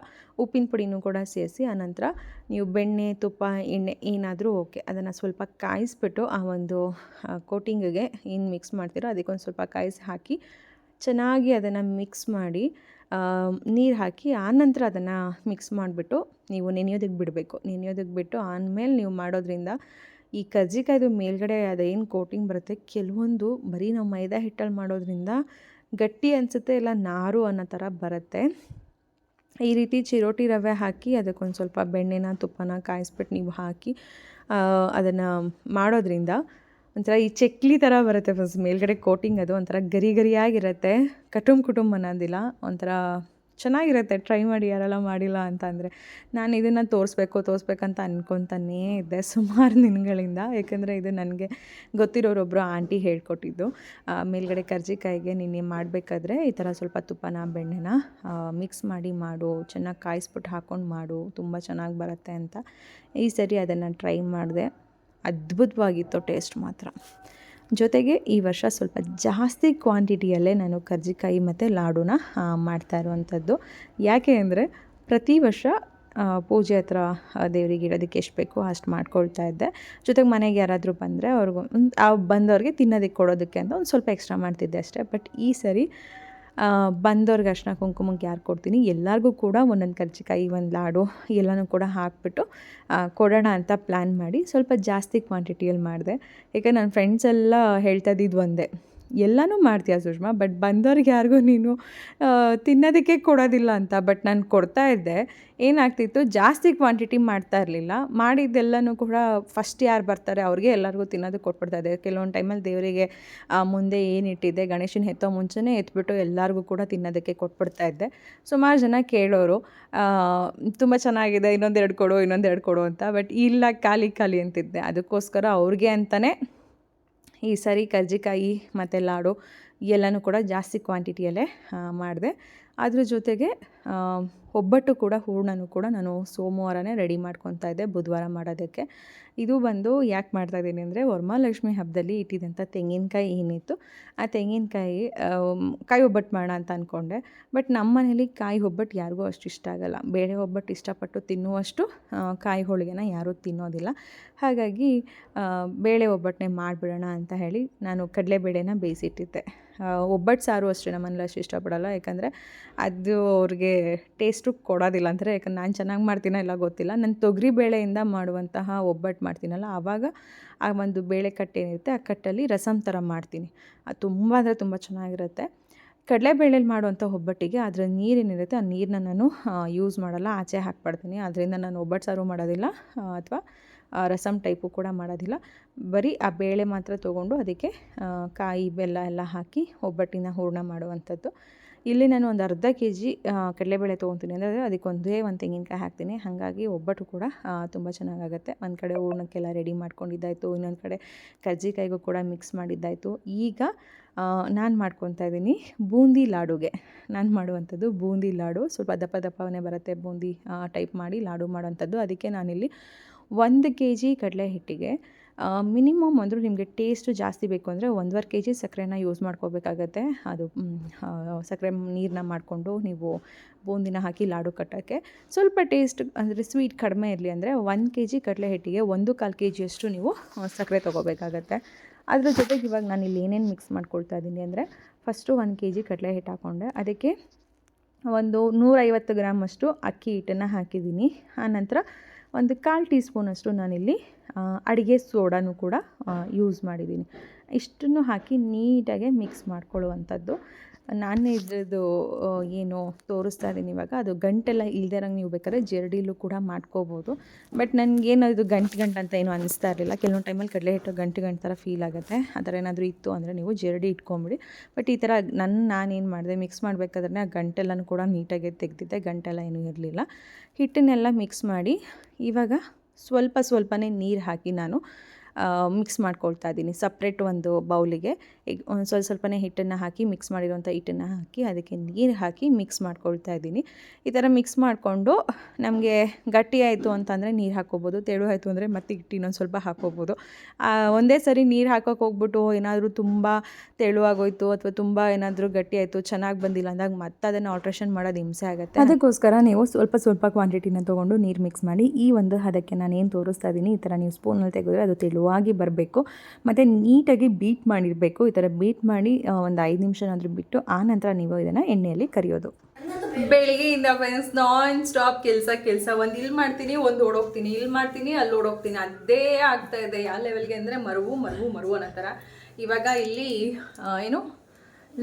Speaker 1: ಉಪ್ಪಿನ ಪುಡಿನೂ ಕೂಡ ಸೇರಿಸಿ, ಆನಂತರ ನೀವು ಬೆಣ್ಣೆ, ತುಪ್ಪ, ಎಣ್ಣೆ ಏನಾದರೂ ಓಕೆ ಅದನ್ನು ಸ್ವಲ್ಪ ಕಾಯಿಸ್ಬಿಟ್ಟು ಆ ಒಂದು ಕೋಟಿಂಗಿಗೆ ಏನು ಮಿಕ್ಸ್ ಮಾಡ್ತೀರೋ, ಅದಕ್ಕೊಂದು ಸ್ವಲ್ಪ ಕಾಯಿಸಿ ಹಾಕಿ ಚೆನ್ನಾಗಿ ಅದನ್ನು ಮಿಕ್ಸ್ ಮಾಡಿ ನೀರು ಹಾಕಿ ಆನಂತರ ಅದನ್ನು ಮಿಕ್ಸ್ ಮಾಡಿಬಿಟ್ಟು ನೀವು ನೆನೆಯೋದಕ್ಕೆ ಬಿಡಬೇಕು. ನೆನೆಯೋದಕ್ಕೆ ಬಿಟ್ಟು ಆಮೇಲೆ ನೀವು ಮಾಡೋದ್ರಿಂದ ಈ ಕರ್ಜಿಕಾಯ್ದು ಮೇಲ್ಗಡೆ ಅದೇನು ಕೋಟಿಂಗ್ ಬರುತ್ತೆ, ಕೆಲವೊಂದು ಬರೀ ನಾವು ಮೈದಾ ಹಿಟ್ಟಲ್ಲಿ ಮಾಡೋದ್ರಿಂದ ಗಟ್ಟಿ ಅನಿಸುತ್ತೆ, ಇಲ್ಲ ನಾರು ಅನ್ನೋ ಥರ ಬರುತ್ತೆ. ಈ ರೀತಿ ಚಿರೋಟಿ ರವೆ ಹಾಕಿ ಅದಕ್ಕೊಂದು ಸ್ವಲ್ಪ ಬೆಣ್ಣೆನ ತುಪ್ಪನ ಕಾಯಿಸ್ಬಿಟ್ಟು ನೀವು ಹಾಕಿ ಅದನ್ನು ಮಾಡೋದ್ರಿಂದ ಒಂಥರ ಈ ಚಕ್ಲಿ ಥರ ಬರುತ್ತೆ ಫಸ್ಟ್ ಮೇಲ್ಗಡೆ ಕೋಟಿಂಗ್ ಅದು, ಒಂಥರ ಗರಿ ಗರಿಯಾಗಿರುತ್ತೆ. ಕಟುಮ್ ಕುಟುಂಬ ಅನ್ನೋದಿಲ್ಲ, ಒಂಥರ ಚೆನ್ನಾಗಿರುತ್ತೆ. ಟ್ರೈ ಮಾಡಿ, ಯಾರೆಲ್ಲ ಮಾಡಿಲ್ಲ ಅಂತ ಅಂದರೆ ನಾನು ಇದನ್ನು ತೋರಿಸ್ಬೇಕು, ತೋರಿಸ್ಬೇಕಂತ ಅಂದ್ಕೊತಾನೇ ಇದ್ದೆ ಸುಮಾರು ದಿನಗಳಿಂದ. ಯಾಕಂದರೆ ಇದು ನನಗೆ ಗೊತ್ತಿರೋರೊಬ್ಬರು ಆಂಟಿ ಹೇಳ್ಕೊಟ್ಟಿದ್ದು. ಮೇಲ್ಗಡೆ ಕರ್ಜಿಕಾಯಿಗೆ ನಿನ್ನೆ ಮಾಡಬೇಕಾದ್ರೆ ಈ ಥರ ಸ್ವಲ್ಪ ತುಪ್ಪನ, ಬೆಣ್ಣೆನ ಮಿಕ್ಸ್ ಮಾಡಿ ಮಾಡು. ಚೆನ್ನಾಗಿ ಕಾಯಿಸ್ಬಿಟ್ಟು ಹಾಕ್ಕೊಂಡು ಮಾಡು. ತುಂಬ ಚೆನ್ನಾಗಿ ಬರುತ್ತೆ ಅಂತ. ಈ ಸರಿ ಅದನ್ನು ಟ್ರೈ ಮಾಡಿದೆ. ಅದ್ಭುತವಾಗಿತ್ತು ಟೇಸ್ಟ್ ಮಾತ್ರ. ಜೊತೆಗೆ ಈ ವರ್ಷ ಸ್ವಲ್ಪ ಜಾಸ್ತಿ ಕ್ವಾಂಟಿಟಿಯಲ್ಲೇ ನಾನು ಕರ್ಜಿಕಾಯಿ ಮತ್ತು ಲಾಡುನ ಮಾಡ್ತಾ ಇರುವಂಥದ್ದು ಯಾಕೆ ಅಂದರೆ ಪ್ರತಿ ವರ್ಷ ಪೂಜೆ ಹತ್ರ ದೇವರಿಗೆ ಇಡೋದಕ್ಕೆ ಎಷ್ಟು ಬೇಕೋ ಅಷ್ಟು ಮಾಡ್ಕೊಳ್ತಾ ಇದ್ದೆ. ಜೊತೆಗೆ ಮನೆಗೆ ಯಾರಾದರೂ ಬಂದರೆ ಅವ್ರಿಗೂ, ಆ, ಬಂದವ್ರಿಗೆ ತಿನ್ನೋದಕ್ಕೆ ಕೊಡೋದಕ್ಕೆ ಅಂತ ಒಂದು ಸ್ವಲ್ಪ ಎಕ್ಸ್ಟ್ರಾ ಮಾಡ್ತಿದ್ದೆ ಅಷ್ಟೇ. ಬಟ್ ಈ ಸರಿ ಬಂದವ್ರಿಗೆ ಅರ್ಶಿನ ಕುಂಕುಮಕ್ಕೆ ಯಾರು ಕೊಡ್ತೀನಿ, ಎಲ್ಲರಿಗೂ ಕೂಡ ಒಂದೊಂದು ಕರ್ಜಿಕಾಯಿ, ಒಂದು ಲಾಡು ಎಲ್ಲನೂ ಕೂಡ ಹಾಕ್ಬಿಟ್ಟು ಕೊಡೋಣ ಅಂತ ಪ್ಲ್ಯಾನ್ ಮಾಡಿ. ಸ್ವಲ್ಪ ಜಾಸ್ತಿ ಕ್ವಾಂಟಿಟಿಯಲ್ಲಿ ಮಾಡಿದೆ. ಏಕೆ ನನ್ನ ಫ್ರೆಂಡ್ಸ್ ಎಲ್ಲ ಹೇಳ್ತಾ ಇದ್ದಿದ್ದು ಒಂದೇ. ಎಲ್ಲನೂ ಮಾಡ್ತೀಯ ಸುಷ್ಮಾ? ಬಟ್ ಬಂದವ್ರಿಗೆ ಯಾರಿಗೂ ನೀನು ತಿನ್ನೋದಕ್ಕೆ ಕೊಡೋದಿಲ್ಲ ಅಂತ. ಬಟ್ ನಾನು ಕೊಡ್ತಾ ಇದ್ದೆ. ಏನಾಗ್ತಿತ್ತು? ಜಾಸ್ತಿ ಕ್ವಾಂಟಿಟಿ ಮಾಡ್ತಾ ಇರಲಿಲ್ಲ. ಮಾಡಿದ್ದೆಲ್ಲನೂ ಕೂಡ ಫಸ್ಟ್ ಯಾರು ಬರ್ತಾರೆ ಅವ್ರಿಗೆ ಎಲ್ಲರಿಗೂ ತಿನ್ನೋದಕ್ಕೆ ಕೊಟ್ಬಿಡ್ತಾ ಇದ್ದೆ. ಕೆಲವೊಂದು ಟೈಮಲ್ಲಿ ದೇವರಿಗೆ ಮುಂದೆ ಏನು ಇಟ್ಟಿದ್ದೆ, ಗಣೇಶನ ಎತ್ತೋ ಮುಂಚೆನೇ ಎತ್ಬಿಟ್ಟು ಎಲ್ಲರಿಗೂ ಕೂಡ ತಿನ್ನೋದಕ್ಕೆ ಕೊಟ್ಬಿಡ್ತಾ ಇದ್ದೆ. ಸುಮಾರು ಜನ ಕೇಳೋರು ತುಂಬ ಚೆನ್ನಾಗಿದೆ ಇನ್ನೊಂದೆರಡು ಕೊಡು ಇನ್ನೊಂದೆರಡು ಕೊಡು ಅಂತ. ಬಟ್ ಇಲ್ಲ, ಖಾಲಿ ಖಾಲಿ ಅಂತಿದ್ದೆ. ಅದಕ್ಕೋಸ್ಕರ ಅವ್ರಿಗೆ ಅಂತಲೇ ಈ ಸರಿ ಕರ್ಜಿಕಾಯಿ ಮತ್ತು ಲಾಡು ಎಲ್ಲನೂ ಕೂಡ ಜಾಸ್ತಿ ಕ್ವಾಂಟಿಟಿಯಲ್ಲೇ ಮಾಡಿದೆ. ಅದ್ರ ಜೊತೆಗೆ ಒಬ್ಬಟ್ಟು ಕೂಡ ಹೂರ್ಣನೂ ಕೂಡ ನಾನು ಸೋಮವಾರನೇ ರೆಡಿ ಮಾಡ್ಕೊತಾ ಇದ್ದೆ, ಬುಧವಾರ ಮಾಡೋದಕ್ಕೆ. ಇದು ಬಂದು ಯಾಕೆ ಮಾಡ್ತಾಯಿದ್ದೀನಿ ಅಂದರೆ ವರಮಹಾಲಕ್ಷ್ಮಿ ಹಬ್ಬದಲ್ಲಿ ಇಟ್ಟಿದ್ದಂಥ ತೆಂಗಿನಕಾಯಿ ಏನಿತ್ತು, ಆ ತೆಂಗಿನಕಾಯಿ ಕಾಯಿ ಒಬ್ಬಟ್ಟು ಮಾಡೋಣ ಅಂತ ಅಂದ್ಕೊಂಡೆ ಬಟ್ ನಮ್ಮ ಮನೇಲಿ ಕಾಯಿ ಒಬ್ಬಟ್ಟು ಯಾರಿಗೂ ಅಷ್ಟು ಇಷ್ಟ ಆಗೋಲ್ಲ. ಬೇಳೆ ಒಬ್ಬಟ್ಟು ಇಷ್ಟಪಟ್ಟು ತಿನ್ನುವಷ್ಟು ಕಾಯಿ ಹೋಳಿಗೆನ ಯಾರೂ ತಿನ್ನೋದಿಲ್ಲ. ಹಾಗಾಗಿ ಬೇಳೆ ಒಬ್ಬಟ್ಟನ್ನೇ ಮಾಡಿಬಿಡೋಣ ಅಂತ ಹೇಳಿ ನಾನು ಕಡಲೆಬೇಳೆನ ಬೇಯಿಸಿಟ್ಟಿದ್ದೆ. ಒಬ್ಬಟ್ಟು ಸಾರು ಅಷ್ಟೇ ನಮ್ಮನೇಲಿ ಅಷ್ಟು ಇಷ್ಟಪಡಲ್ಲ. ಯಾಕಂದರೆ ಅದು ಅವ್ರಿಗೆ ಟೇಸ್ಟು ಕೊಡೋದಿಲ್ಲ ಅಂದರೆ ಯಾಕಂದ್ರೆ ನಾನು ಚೆನ್ನಾಗಿ ಮಾಡ್ತೀನೋ ಇಲ್ಲ ಗೊತ್ತಿಲ್ಲ. ನಾನು ತೊಗರಿ ಬೇಳೆಯಿಂದ ಮಾಡುವಂತಹ ಒಬ್ಬಟ್ಟು ಮಾಡ್ತೀನಲ್ಲ, ಆವಾಗ ಆ ಒಂದು ಬೇಳೆ ಕಟ್ಟೇನಿರುತ್ತೆ ಆ ಕಟ್ಟಲ್ಲಿ ರಸಮ್ ಥರ ಮಾಡ್ತೀನಿ. ಅದು ತುಂಬ ಅಂದರೆ ತುಂಬ ಚೆನ್ನಾಗಿರುತ್ತೆ. ಕಡಲೆಬೇಳೆಲಿ ಮಾಡುವಂಥ ಒಬ್ಬಟ್ಟಿಗೆ ಅದರ ನೀರೇನಿರುತ್ತೆ ಆ ನೀರನ್ನ ನಾನು ಯೂಸ್ ಮಾಡಲ್ಲ. ಆಚೆ ಹಾಕ್ಬಿಡ್ತೀನಿ ಅದರಿಂದ ನಾನು ಒಬ್ಬಟ್ಟು ಸಾರು ಮಾಡೋದಿಲ್ಲ. ಅಥವಾ ರಸಮ್ ಟೈಪು ಕೂಡ ಮಾಡೋದಿಲ್ಲ. ಬರೀ ಆ ಬೇಳೆ ಮಾತ್ರ ತೊಗೊಂಡು ಅದಕ್ಕೆ ಕಾಯಿ, ಬೆಲ್ಲ ಎಲ್ಲ ಹಾಕಿ ಒಬ್ಬಟ್ಟಿನ ಹೂರ್ಣ ಮಾಡುವಂಥದ್ದು. ಇಲ್ಲಿ ನಾನು ಒಂದು ಅರ್ಧ ಕೆ ಜಿ ಕಡಲೆಬೇಳೆ ತೊಗೊತೀನಿ. ಅಂದರೆ ಅದಕ್ಕೆ ಒಂದೇ ಒಂದು ತೆಂಗಿನಕಾಯಿ ಹಾಕ್ತೀನಿ. ಹಾಗಾಗಿ ಒಬ್ಬಟ್ಟು ಕೂಡ ತುಂಬ ಚೆನ್ನಾಗಾಗುತ್ತೆ. ಒಂದು ಕಡೆ ಹೂರ್ಣಕ್ಕೆಲ್ಲ ರೆಡಿ ಮಾಡ್ಕೊಂಡಿದ್ದಾಯಿತು. ಇನ್ನೊಂದು ಕಡೆ ಕರ್ಜಿಕಾಯಿಗೂ ಕೂಡ ಮಿಕ್ಸ್ ಮಾಡಿದ್ದಾಯಿತು. ಈಗ ನಾನು ಮಾಡ್ಕೊತಾ ಇದ್ದೀನಿ ಬೂಂದಿ ಲಾಡುಗೆ. ನಾನು ಮಾಡುವಂಥದ್ದು ಬೂಂದಿ ಲಾಡು. ಸ್ವಲ್ಪ ದಪ್ಪ ದಪ್ಪನೇ ಬರುತ್ತೆ ಬೂಂದಿ ಟೈಪ್ ಮಾಡಿ ಲಾಡು ಮಾಡುವಂಥದ್ದು. ಅದಕ್ಕೆ ನಾನಿಲ್ಲಿ ಒಂದು ಕೆ ಜಿ ಕಡಲೆ ಹಿಟ್ಟಿಗೆ ಮಿನಿಮಮ್ ಅಂದರೂ ನಿಮಗೆ ಟೇಸ್ಟು ಜಾಸ್ತಿ ಬೇಕು ಅಂದರೆ ಒಂದೂವರೆ ಕೆ ಜಿ ಸಕ್ಕರೆನ ಯೂಸ್ ಮಾಡ್ಕೋಬೇಕಾಗತ್ತೆ. ಅದು ಸಕ್ಕರೆ ನೀರನ್ನ ಮಾಡಿಕೊಂಡು ನೀವು ಬೂಂದಿನ ಹಾಕಿ ಲಾಡು ಕಟ್ಟೋಕ್ಕೆ. ಸ್ವಲ್ಪ ಟೇಸ್ಟ್ ಅಂದರೆ ಸ್ವೀಟ್ ಕಡಿಮೆ ಇರಲಿ ಅಂದರೆ ಒಂದು ಕೆ ಜಿ ಕಡಲೆ ಹಿಟ್ಟಿಗೆ ಒಂದು ಕಾಲು ಕೆ ಜಿಯಷ್ಟು ನೀವು ಸಕ್ಕರೆ ತೊಗೋಬೇಕಾಗತ್ತೆ. ಅದರ ಜೊತೆಗೆ ಇವಾಗ ನಾನು ಇಲ್ಲಿ ಏನೇನು ಮಿಕ್ಸ್ ಮಾಡ್ಕೊಳ್ತಾ ಇದ್ದೀನಿ ಅಂದರೆ ಫಸ್ಟು ಒಂದು ಕೆ ಜಿ ಕಡಲೆ ಹಿಟ್ಟು ಹಾಕ್ಕೊಂಡೆ ಅದಕ್ಕೆ ಒಂದು ನೂರೈವತ್ತು ಗ್ರಾಮಷ್ಟು ಅಕ್ಕಿ ಹಿಟ್ಟನ್ನು ಹಾಕಿದ್ದೀನಿ. ಆನಂತರ ಒಂದು ಕಾಲು ಟೀ ಸ್ಪೂನಷ್ಟು ನಾನಿಲ್ಲಿ ಅಡುಗೆ ಸೋಡಾನು ಕೂಡ ಯೂಸ್ ಮಾಡಿದ್ದೀನಿ. ಇಷ್ಟನ್ನು ಹಾಕಿ ನೀಟಾಗಿ ಮಿಕ್ಸ್ ಮಾಡ್ಕೊಳ್ಳುವಂಥದ್ದು. ನಾನು ಇದ್ರದ್ದು ಏನು ತೋರಿಸ್ತಾ ಇದ್ದೀನಿ ಇವಾಗ. ಅದು ಗಂಟೆಲ್ಲ ಇಲ್ದಿರಂಗೆ ನೀವು ಬೇಕಾದ್ರೆ ಜರಡಿಲೂ ಕೂಡ ಮಾಡ್ಕೋಬೋದು. ಬಟ್ ನನಗೇನು ಇದು ಗಂಟು ಗಂಟು ಅಂತ ಏನು ಅನಿಸ್ತಾ ಇರಲಿಲ್ಲ. ಕೆಲವೊಂದು ಟೈಮಲ್ಲಿ ಕಡಲೆ ಹಿಟ್ಟು ಗಂಟು ಗಂಟು ಥರ ಫೀಲ್ ಆಗುತ್ತೆ. ಆ ಥರ ಏನಾದರೂ ಇತ್ತು ಅಂದರೆ ನೀವು ಜರಡಿ ಇಟ್ಕೊಂಬಿಡಿ. ಬಟ್ ಈ ಥರ ನನ್ನ ನಾನೇನು ಮಾಡಿದೆ ಮಿಕ್ಸ್ ಮಾಡಬೇಕಾದ್ರೆ ಆ ಗಂಟೆಲ್ಲನೂ ಕೂಡ ನೀಟಾಗಿ ತೆಗೆದಿದ್ದೆ. ಗಂಟೆಲ್ಲ ಏನೂ ಇರಲಿಲ್ಲ. ಹಿಟ್ಟನ್ನೆಲ್ಲ ಮಿಕ್ಸ್ ಮಾಡಿ ಇವಾಗ ಸ್ವಲ್ಪ ಸ್ವಲ್ಪನೇ ನೀರು ಹಾಕಿ ನಾನು ಮಿಕ್ಸ್ ಮಾಡ್ಕೊಳ್ತಾ ಇದ್ದೀನಿ. ಸಪ್ರೇಟ್ ಒಂದು ಬೌಲಿಗೆ. ಒಂದು ಸ್ವಲ್ಪ ಸ್ವಲ್ಪನೇ ಹಿಟ್ಟನ್ನು ಹಾಕಿ ಮಿಕ್ಸ್ ಮಾಡಿರೋಂಥ ಹಿಟ್ಟನ್ನು ಹಾಕಿ ಅದಕ್ಕೆ ನೀರು ಹಾಕಿ ಮಿಕ್ಸ್ ಮಾಡ್ಕೊಳ್ತಾ ಇದ್ದೀನಿ. ಈ ಥರ ಮಿಕ್ಸ್ ಮಾಡಿಕೊಂಡು ನಮಗೆ ಗಟ್ಟಿ ಆಯಿತು ಅಂತಂದರೆ ನೀರು ಹಾಕ್ಕೋಬೋದು, ತೆಳು ಆಯಿತು ಅಂದರೆ ಮತ್ತೆ ಹಿಟ್ಟು ಇನ್ನೊಂದು ಸ್ವಲ್ಪ ಹಾಕ್ಕೋಬೋದು. ಒಂದೇ ಸರಿ ನೀರು ಹಾಕೋಕೆ ಹೋಗ್ಬಿಟ್ಟು ಏನಾದರೂ ತುಂಬ ತೆಳುವಾಗೋಯ್ತು ಅಥವಾ ತುಂಬ ಏನಾದರೂ ಗಟ್ಟಿ ಆಯಿತು, ಚೆನ್ನಾಗಿ ಬಂದಿಲ್ಲ ಅಂದಾಗ ಮತ್ತೆ ಅದನ್ನು ಆಲ್ಟ್ರೇಷನ್ ಮಾಡೋದು ಹಿಂಸೆ ಆಗುತ್ತೆ. ಅದಕ್ಕೋಸ್ಕರ ನೀವು ಸ್ವಲ್ಪ ಸ್ವಲ್ಪ ಕ್ವಾಂಟಿಟಿನ ತೊಗೊಂಡು ನೀರು ಮಿಕ್ಸ್ ಮಾಡಿ ಈ ಒಂದು ಹದಕ್ಕೆ ನಾನು ಏನು ತೋರಿಸ್ತಾ ಇದ್ದೀನಿ, ಈ ಥರ ನೀವು ಸ್ಪೂನಲ್ಲಿ ತೆಗೆದ್ರೆ ಅದು ತೆಳುವಾಗಿ ಬರಬೇಕು. ಮತ್ತು ನೀಟಾಗಿ ಬೀಟ್ ಮಾಡಿರಬೇಕು ಥರ ಬೀಟ್ ಮಾಡಿ ಒಂದು ಐದು ನಿಮಿಷನಾದರೂ ಬಿಟ್ಟು ಆ ನಂತರ ನೀವು ಇದನ್ನು ಎಣ್ಣೆಯಲ್ಲಿ ಕರಿಯೋದು. ಬೆಳಿಗ್ಗೆಯಿಂದ ಫ್ರೆಂಡ್ಸ್ ನಾನ್ ಸ್ಟಾಪ್ ಕೆಲಸ ಕೆಲಸ. ಒಂದು ಇಲ್ಲಿ ಮಾಡ್ತೀನಿ, ಒಂದು ಓಡೋಗ್ತೀನಿ. ಇಲ್ಲಿ ಮಾಡ್ತೀನಿ ಅಲ್ಲಿ ಓಡೋಗ್ತೀನಿ. ಅದೇ ಆಗ್ತಾ ಇದೆ. ಯಾವ ಲೆವೆಲ್ಗೆ ಅಂದರೆ ಮರುವು ಮರುವು ಮರುವು ಅನ್ನೋ ಥರ. ಇವಾಗ ಇಲ್ಲಿ ಏನು,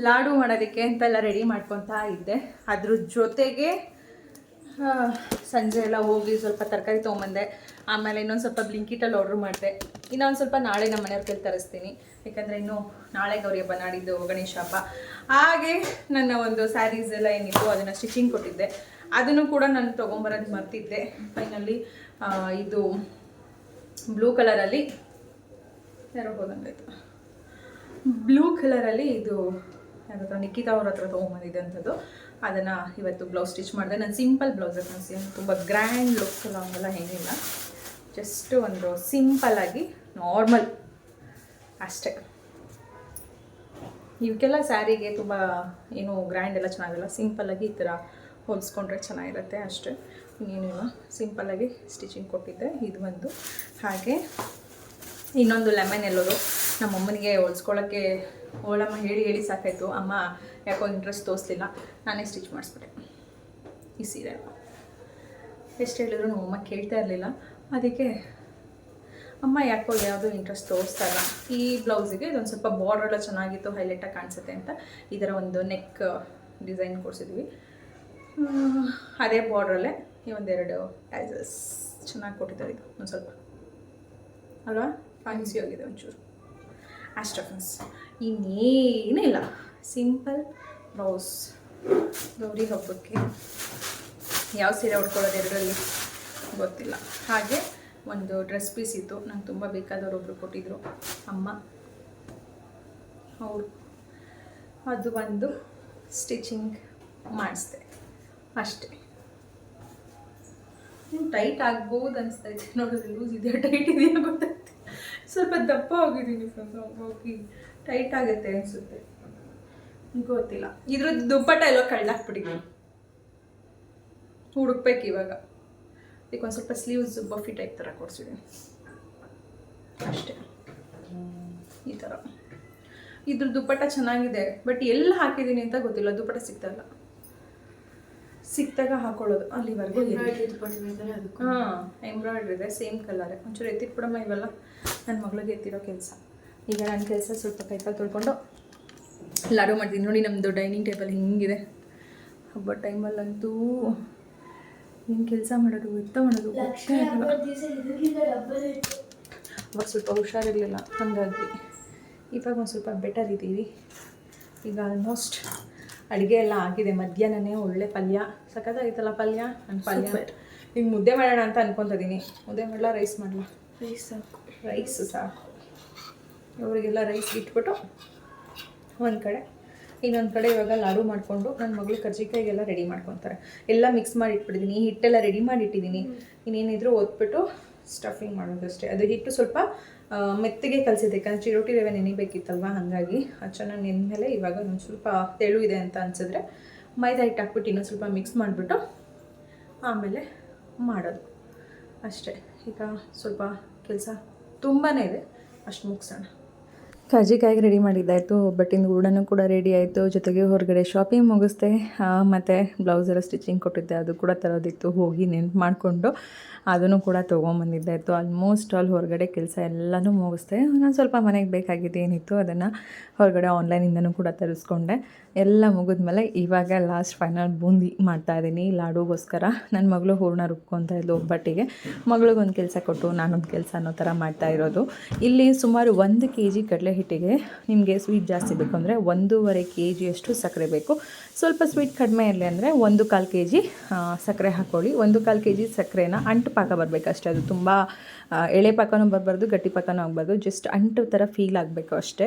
Speaker 1: ಲಾಡು ಮಾಡೋದಕ್ಕೆ ಅಂತೆಲ್ಲ ರೆಡಿ ಮಾಡ್ಕೊತಾ ಇದ್ದೆ. ಅದ್ರ ಜೊತೆಗೆ ಸಂಜೆ ಎಲ್ಲ ಹೋಗಿ ಸ್ವಲ್ಪ ತರಕಾರಿ ತೊಗೊಂಬಂದೆ. ಆಮೇಲೆ ಇನ್ನೊಂದು ಸ್ವಲ್ಪ ಬ್ಲಿಂಕಿಟಲ್ಲಿ ಆರ್ಡ್ರ್ ಮಾಡಿದೆ. ಇನ್ನೊಂದು ಸ್ವಲ್ಪ ನಾಳೆ ನಮ್ಮ ಮನೆಯವ್ರ ಕೈಲಿ ತರಿಸ್ತೀನಿ. ಯಾಕಂದರೆ ಇನ್ನು ನಾಳೆ ಗೌರಿ ಹಬ್ಬ, ನಾಡಿದ್ದು ಗಣೇಶ ಹಬ್ಬ. ಹಾಗೆ ನನ್ನ ಒಂದು ಸ್ಯಾರೀಸ್ ಎಲ್ಲ ಏನಿತ್ತು, ಅದನ್ನು ಸ್ಟಿಚಿಂಗ್ ಕೊಟ್ಟಿದ್ದೆ. ಅದನ್ನು ಕೂಡ ನಾನು ತೊಗೊಂಬರೋದು ಮರ್ತಿದ್ದೆ. ಫೈನಲ್ಲಿ ಇದು ಬ್ಲೂ ಕಲರಲ್ಲಿ ಯಾರೋ ಹೋದಂಗಾಯ್ತು. ಬ್ಲೂ ಕಲರಲ್ಲಿ ಇದು ಯಾರ ಹತ್ರ ನಿಖಿತಾ ಅವ್ರ ಹತ್ರ ತೊಗೊಂಬಂದಿದ್ದಂಥದ್ದು ಅದನ್ನು ಇವತ್ತು ಬ್ಲೌಸ್ ಸ್ಟಿಚ್ ಮಾಡಿದೆ. ನಾನು ಸಿಂಪಲ್ ಬ್ಲೌಸ್ ಕಳಿಸಿ ತುಂಬ ಗ್ರ್ಯಾಂಡ್ ಲುಕ್ ಎಲ್ಲ ಹಂಗೆಲ್ಲ ಏನಿಲ್ಲ. ಜಸ್ಟ್ ಒಂದು ಸಿಂಪಲ್ಲಾಗಿ ನಾರ್ಮಲ್ ಅಷ್ಟೇ. ಇವಕ್ಕೆಲ್ಲ ಸ್ಯಾರಿಗೆ ತುಂಬ ಏನು ಗ್ರ್ಯಾಂಡ್ ಎಲ್ಲ ಚೆನ್ನಾಗಿಲ್ಲ. ಸಿಂಪಲ್ಲಾಗಿ ಈ ಥರ ಹೊಲಿಸ್ಕೊಂಡ್ರೆ ಚೆನ್ನಾಗಿರುತ್ತೆ ಅಷ್ಟೇ. ಇನ್ನೇನಿಲ್ಲ ಸಿಂಪಲ್ಲಾಗಿ ಸ್ಟಿಚಿಂಗ್ ಕೊಟ್ಟಿದ್ದೆ. ಇದು ಒಂದು ಹಾಗೆ ಇನ್ನೊಂದು ಲೆಮನ್ ಎಲ್ಲೋದು ನಮ್ಮ ಅಮ್ಮನಿಗೆ ಹೊಲ್ಸ್ಕೊಳ್ಳೋಕ್ಕೆ ಓಳಮ್ಮ ಹೇಳಿ ಹೇಳಿ ಸಾಕಾಯಿತು. ಅಮ್ಮ ಯಾಕೋ ಇಂಟ್ರೆಸ್ಟ್ ತೋರಿಸ್ಲಿಲ್ಲ. ನಾನೇ ಸ್ಟಿಚ್ ಮಾಡಿಸ್ಬಿಟ್ಟೆ. ಈ ಸೀರೆ ಎಷ್ಟು ಹೇಳಿದ್ರು ನಮ್ಮ ಅಮ್ಮ ಕೇಳ್ತಾ ಇರಲಿಲ್ಲ. ಅದಕ್ಕೆ ಅಮ್ಮ ಯಾಕೋ ಯಾವುದೋ ಇಂಟ್ರೆಸ್ಟ್ ತೋರಿಸ್ತಾ ಇಲ್ಲ. ಈ ಬ್ಲೌಸಿಗೆ ಇದೊಂದು ಸ್ವಲ್ಪ ಬಾರ್ಡರ್ ಎಲ್ಲ ಚೆನ್ನಾಗಿತ್ತು ಹೈಲೈಟಾಗಿ ಕಾಣಿಸುತ್ತೆ ಅಂತ ಇದರ ಒಂದು ನೆಕ್ ಡಿಸೈನ್ ಕೊಡಿಸಿದ್ವಿ. ಅದೇ ಬಾರ್ಡ್ರಲ್ಲೇ ಈ ಒಂದೆರಡು ಟೈಸಸ್ ಚೆನ್ನಾಗಿ ಕೊಟ್ಟಿದ್ದಾರೆ ಇದು, ಒಂದು ಸ್ವಲ್ಪ. ಅಲ್ವಾ? ಫ್ಯಾನ್ಸಿ ಆಗಿದೆ ಒಂಚೂರು. ಆಸ್ಟ್ರಫನ್ಸ್ ಇನ್ನೇನಿಲ್ಲ ಸಿಂಪಲ್ ಬ್ಲೌಸ್ ಗೌರಿ ಹಬ್ಬಕ್ಕೆ. ಯಾವ ಸೀರೆ ಉಟ್ಕೊಳ್ಳೋದು ಎರಡರಲ್ಲಿ? ಗೊತ್ತಿಲ್ಲ. ಹಾಗೆ ಒಂದು ಡ್ರೆಸ್ ಪೀಸ್ ಇತ್ತು. ನಂಗೆ ತುಂಬ ಬೇಕಾದವರು ಒಬ್ರು ಕೊಟ್ಟಿದ್ರು. ಅಮ್ಮ. ಅವರು. ಅದು ಒಂದು ಸ್ಟಿಚಿಂಗ್ ಮಾಡಿಸ್ದೆ. ಅಷ್ಟೇ. ಟೈಟ್ ಆಗ್ಬೋದು ಅನಿಸ್ತಾ ಇದೆ ನೋಡಿದ್ರೆ ಲೂಸ್ ಇದೆಯಾ ಟೈಟ್ ಇದೆಯಾ ಗೊತ್ತಾಗ್ತದೆ ಸ್ವಲ್ಪ ದಪ್ಪ ಆಗಿದ್ದೀನಿ ಫ್ರೆಂಡ್ ಹೋಗಿ ಟೈಟ್ ಆಗುತ್ತೆ ಅನಿಸುತ್ತೆ. ಗೊತ್ತಿಲ್ಲ. ಇದ್ರದ್ದು ದುಪ್ಪಟ್ಟ ಎಲ್ಲ ಕಳ್ಳಾಕ್ಬಿಟ್ಟಿದ್ದೀನಿ ಹುಡುಕ್ಬೇಕು ಇವಾಗ ಇದಕ್ಕೆ ಒಂದು ಸ್ವಲ್ಪ ಸ್ಲೀವ್ಸ್ ಬಫಿ ಟೈಪ್ ಥರ ಕೊಡ್ಸಿದ್ದೀನಿ ಅಷ್ಟೇ. ಈ ಥರ ಇದ್ರ ದುಪ್ಪಟ್ಟ ಚೆನ್ನಾಗಿದೆ ಬಟ್ ಎಲ್ಲಿ ಹಾಕಿದ್ದೀನಿ ಅಂತ ಗೊತ್ತಿಲ್ಲ ದುಪ್ಪಟ್ಟ ಸಿಗ್ತಾ ಇಲ್ಲ ಸಿಕ್ತಾಗ ಹಾಕೊಳ್ಳೋದು ಅಲ್ಲಿವರೆಗೂ ಹಾಂ ಎಂಬ್ರಾಯ್ಡ್ರಿ ಇದೆ ಸೇಮ್ ಕಲರ್ ಒಂಚೂರು ಎತ್ತಿಟ್ಬಿಡಮ್ಮ ಇವೆಲ್ಲ. ನನ್ನ ಮಗಳಿಗೆ ಎತ್ತಿರೋ ಕೆಲಸ. ಈಗ ನನ್ನ ಕೆಲಸ ಸ್ವಲ್ಪ ಕೈಕಾಲು ತೊಳ್ಕೊಂಡು ಲಾಡು ಮಾಡ್ತೀನಿ. ನೋಡಿ ನಮ್ಮದು ಡೈನಿಂಗ್ ಟೇಬಲ್ ಹಿಂಗಿದೆ. ಹಬ್ಬ ಟೈಮಲ್ಲಂತೂ ಏನು ಕೆಲಸ ಮಾಡೋದು ಎತ್ತ ಮಾಡೋದು ಗೊತ್ತೇ. ಅವಾಗ ಸ್ವಲ್ಪ ಹುಷಾರಿರಲಿಲ್ಲ ಹಾಗಾಗಿ ಇವಾಗ ಒಂದು ಸ್ವಲ್ಪ ಬೆಟರ್ ಇದ್ದೀವಿ ಈಗ ಆಲ್ಮೋಸ್ಟ್ ಅಡುಗೆ ಎಲ್ಲ ಆಗಿದೆ ಮಧ್ಯಾಹ್ನನೇ ಒಳ್ಳೆ ಪಲ್ಯ. ಸಖತ್ತಾಗಿತ್ತಲ್ಲ ಪಲ್ಯ? ನನ್ನ ಪಲ್ಯ. ಈಗ ಮುದ್ದೆ ಮಾಡೋಣ ಅಂತ ಅನ್ಕೊತಿದ್ದೀನಿ ಮುದ್ದೆ ಮಾಡಲ ರೈಸ್ ಮಾಡಲ?
Speaker 2: ರೈಸ್ ಸಾಕು.
Speaker 1: ರೈಸ್ ಸಾಕು. ಅವರಿಗೆಲ್ಲ ರೈಸ್ ಇಟ್ಬಿಟ್ಟು ಒಂದು ಕಡೆ ಇನ್ನೊಂದು ಕಡೆ ಇವಾಗ ಲಾಡು ಮಾಡಿಕೊಂಡು ನನ್ನ ಮಗಳು ಕರ್ಜಿಕಾಯಿಗೆಲ್ಲ ರೆಡಿ ಮಾಡ್ಕೊತಾರೆ. ಎಲ್ಲ ಮಿಕ್ಸ್ ಮಾಡಿ ಇಟ್ಬಿಟ್ಟಿದ್ದೀನಿ ಈ ಹಿಟ್ಟೆಲ್ಲ ರೆಡಿ ಮಾಡಿ ಇಟ್ಟಿದ್ದೀನಿ ಇನ್ನೇನಿದ್ರು ಒತ್ಬಿಟ್ಟು ಸ್ಟಫಿಂಗ್ ಮಾಡೋದಷ್ಟೇ ಅದು ಹಿಟ್ಟು ಸ್ವಲ್ಪ ಮೆತ್ತಿಗೆ ಮೆತ್ತಗೆ ಕಲಿಸಿದೆ. ಯಾಕಂದ್ರೆ ಚಿರೋಟಿ ರವೆ ನೆನಿಬೇಕಿತ್ತಲ್ವ? ಹಾಗಾಗಿ ಅದು ಚೆನ್ನಾಗಿ ನೆನೆದ್ಮೇಲೆ ಇವಾಗ ಒಂದು ಸ್ವಲ್ಪ ತೆಳು ಇದೆ ಅಂತ ಅನ್ಸಿದ್ರೆ ಮೈದಾ ಹಿಟ್ಟು ಹಾಕ್ಬಿಟ್ಟು ಇನ್ನೊಂದು ಸ್ವಲ್ಪ ಮಿಕ್ಸ್ ಮಾಡಿಬಿಟ್ಟು ಆಮೇಲೆ ಮಾಡೋದು. ಅಷ್ಟೇ. ಈಗ ಸ್ವಲ್ಪ ಕೆಲಸ ತುಂಬಾ ಇದೆ. ಅಷ್ಟು ಮುಗಿಸೋಣ. ಕರ್ಜಿಕಾಯಿಗೆ ರೆಡಿ ಮಾಡಿದ್ದಾಯಿತು ಒಬ್ಬಟ್ಟಿನ ಹೂರಣನೂ ಕೂಡ ರೆಡಿ ಆಯಿತು. ಜೊತೆಗೆ ಹೊರಗಡೆ ಶಾಪಿಂಗ್ ಮುಗಿಸ್ದೆ ಮತ್ತು ಬ್ಲೌಸೆಲ್ಲ ಸ್ಟಿಚಿಂಗ್ ಕೊಟ್ಟಿದ್ದೆ, ಅದು ಕೂಡ ತರೋದಿತ್ತು, ಹೋಗಿ ನೆನ್ಪು ಮಾಡಿಕೊಂಡು ಅದನ್ನು ಕೂಡ ತೊಗೊಂಬಂದಿದ್ದಾಯಿತು. ಆಲ್ಮೋಸ್ಟ್ ಆಲ್ ಹೊರಗಡೆ ಕೆಲಸ ಎಲ್ಲನೂ ಮುಗಿಸ್ದೆ. ನಾನು ಸ್ವಲ್ಪ ಮನೆಗೆ ಬೇಕಾಗಿದ್ದೇನಿತ್ತು ಅದನ್ನು ಹೊರಗಡೆ ಆನ್ಲೈನಿಂದನೂ ಕೂಡ ತರಿಸ್ಕೊಂಡೆ. ಎಲ್ಲ ಮುಗಿದ್ಮೇಲೆ ಇವಾಗ ಲಾಸ್ಟ್ ಫೈನಲ್ ಬೂಂದಿ ಮಾಡ್ತಾಯಿದ್ದೀನಿ ಲಾಡುಗೋಸ್ಕರ. ನನ್ನ ಮಗಳು ಹೂರಣ ರುಬ್ಕೊತಾ ಇದ್ಲು ಒಬ್ಬಟ್ಟಿಗೆ. ಮಗಳಿಗೊಂದು ಕೆಲಸ ಕೊಟ್ಟು ನಾನೊಂದು ಕೆಲಸ ಅನ್ನೋ ಥರ ಮಾಡ್ತಾ ಇರೋದು. ಇಲ್ಲಿ ಸುಮಾರು ಒಂದು ಕೆ ಜಿ ಕಡಲೆ ಹಿಟ್ಟಿಗೆ ನಿಮಗೆ ಸ್ವೀಟ್ ಜಾಸ್ತಿ ಬೇಕು ಅಂದರೆ ಒಂದೂವರೆ ಕೆ ಜಿಯಷ್ಟು ಸಕ್ಕರೆ ಬೇಕು. ಸ್ವಲ್ಪ ಸ್ವೀಟ್ ಕಡಿಮೆ ಇರಲಿ ಅಂದರೆ ಒಂದು ಕಾಲು ಕೆ ಜಿ ಸಕ್ಕರೆ ಹಾಕ್ಕೊಳ್ಳಿ ಒಂದು ಕಾಲು ಕೆ ಜಿ ಸಕ್ಕರೆನ ಅಂಟು ಪಾಕ ಬರಬೇಕಷ್ಟೇ ಅದು ತುಂಬ ಎಳೆ ಪಾಕನೂ ಬರಬಾರ್ದು, ಗಟ್ಟಿ ಪಾಕನೂ ಆಗಬಾರ್ದು. ಜಸ್ಟ್ ಅಂಟು ಥರ ಫೀಲ್ ಆಗಬೇಕು ಅಷ್ಟೇ.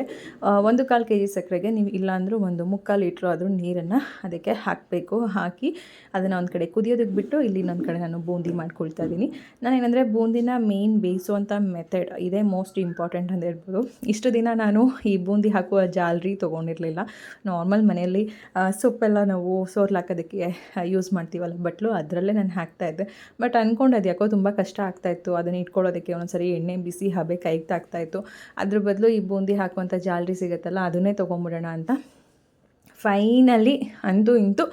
Speaker 1: ಒಂದು ಕಾಲು ಕೆ ಜಿ ಸಕ್ಕರೆಗೆ ನೀವು ಇಲ್ಲಾಂದರೂ ಒಂದು ಮುಕ್ಕಾಲು ಲೀಟ್ರ್ ಆದರೂ ನೀರನ್ನು ಅದಕ್ಕೆ ಹಾಕಬೇಕು. ಹಾಕಿ ಅದನ್ನು ಒಂದು ಕಡೆ ಕುದಿಯೋದಕ್ಕೆ ಬಿಟ್ಟು ಇಲ್ಲಿ ಇನ್ನೊಂದು ಕಡೆ ನಾನು ಬೂಂದಿ ಮಾಡ್ಕೊಳ್ತಾ ಇದ್ದೀನಿ. ನಾನೇನಂದರೆ ಬೂಂದಿನ ಮೇಯ್ನ್ ಬೇಯಿಸುವಂಥ ಮೆಥಡ್ ಇದೇ ಮೋಸ್ಟ್ ಇಂಪಾರ್ಟೆಂಟ್ ಅಂತ ಹೇಳ್ಬೋದು. ಇಷ್ಟು ದಿನ ನಾನು ಈ ಬೂಂದಿ ಹಾಕುವ ಜಾಲ್ರಿ ತೊಗೊಂಡಿರಲಿಲ್ಲ. ನಾರ್ಮಲ್ ಮನೆಯಲ್ಲಿ ಸೊಪ್ಪೆಲ್ಲ ನಾವು ಸೋರ್ಲಾಕೋದಕ್ಕೆ ಯೂಸ್ ಮಾಡ್ತೀವಲ್ಲ ಬಟ್ಲು, ಅದರಲ್ಲೇ ನಾನು ಹಾಕ್ತಾಯಿದ್ದೆ ಬಟ್ ಅಂದ್ಕೊಂಡು ಅದು ಯಾಕೋ ತುಂಬ ಕಷ್ಟ ಆಗ್ತಾಯಿತ್ತು ಅದನ್ನು ಇಟ್ಕೊಳ್ಳೋದಕ್ಕೆ ಒಂದೊಂದ್ಸರಿ ಎಣ್ಣೆ ಬಿಸಿ ಹಬೆ ಕೈಗೆ ತಾಗ್ತಾಯಿತ್ತು ಅದ್ರ ಬದಲು ಈ ಬೂಂದಿ ಹಾಕುವಂಥ ಜಾಲ್ರಿ ಸಿಗುತ್ತಲ್ಲ, ಅದನ್ನೇ ತೊಗೊಂಬಿಡೋಣ ಅಂತ ಫೈನಲಿ ಅಂತೂ ಇಂತೂ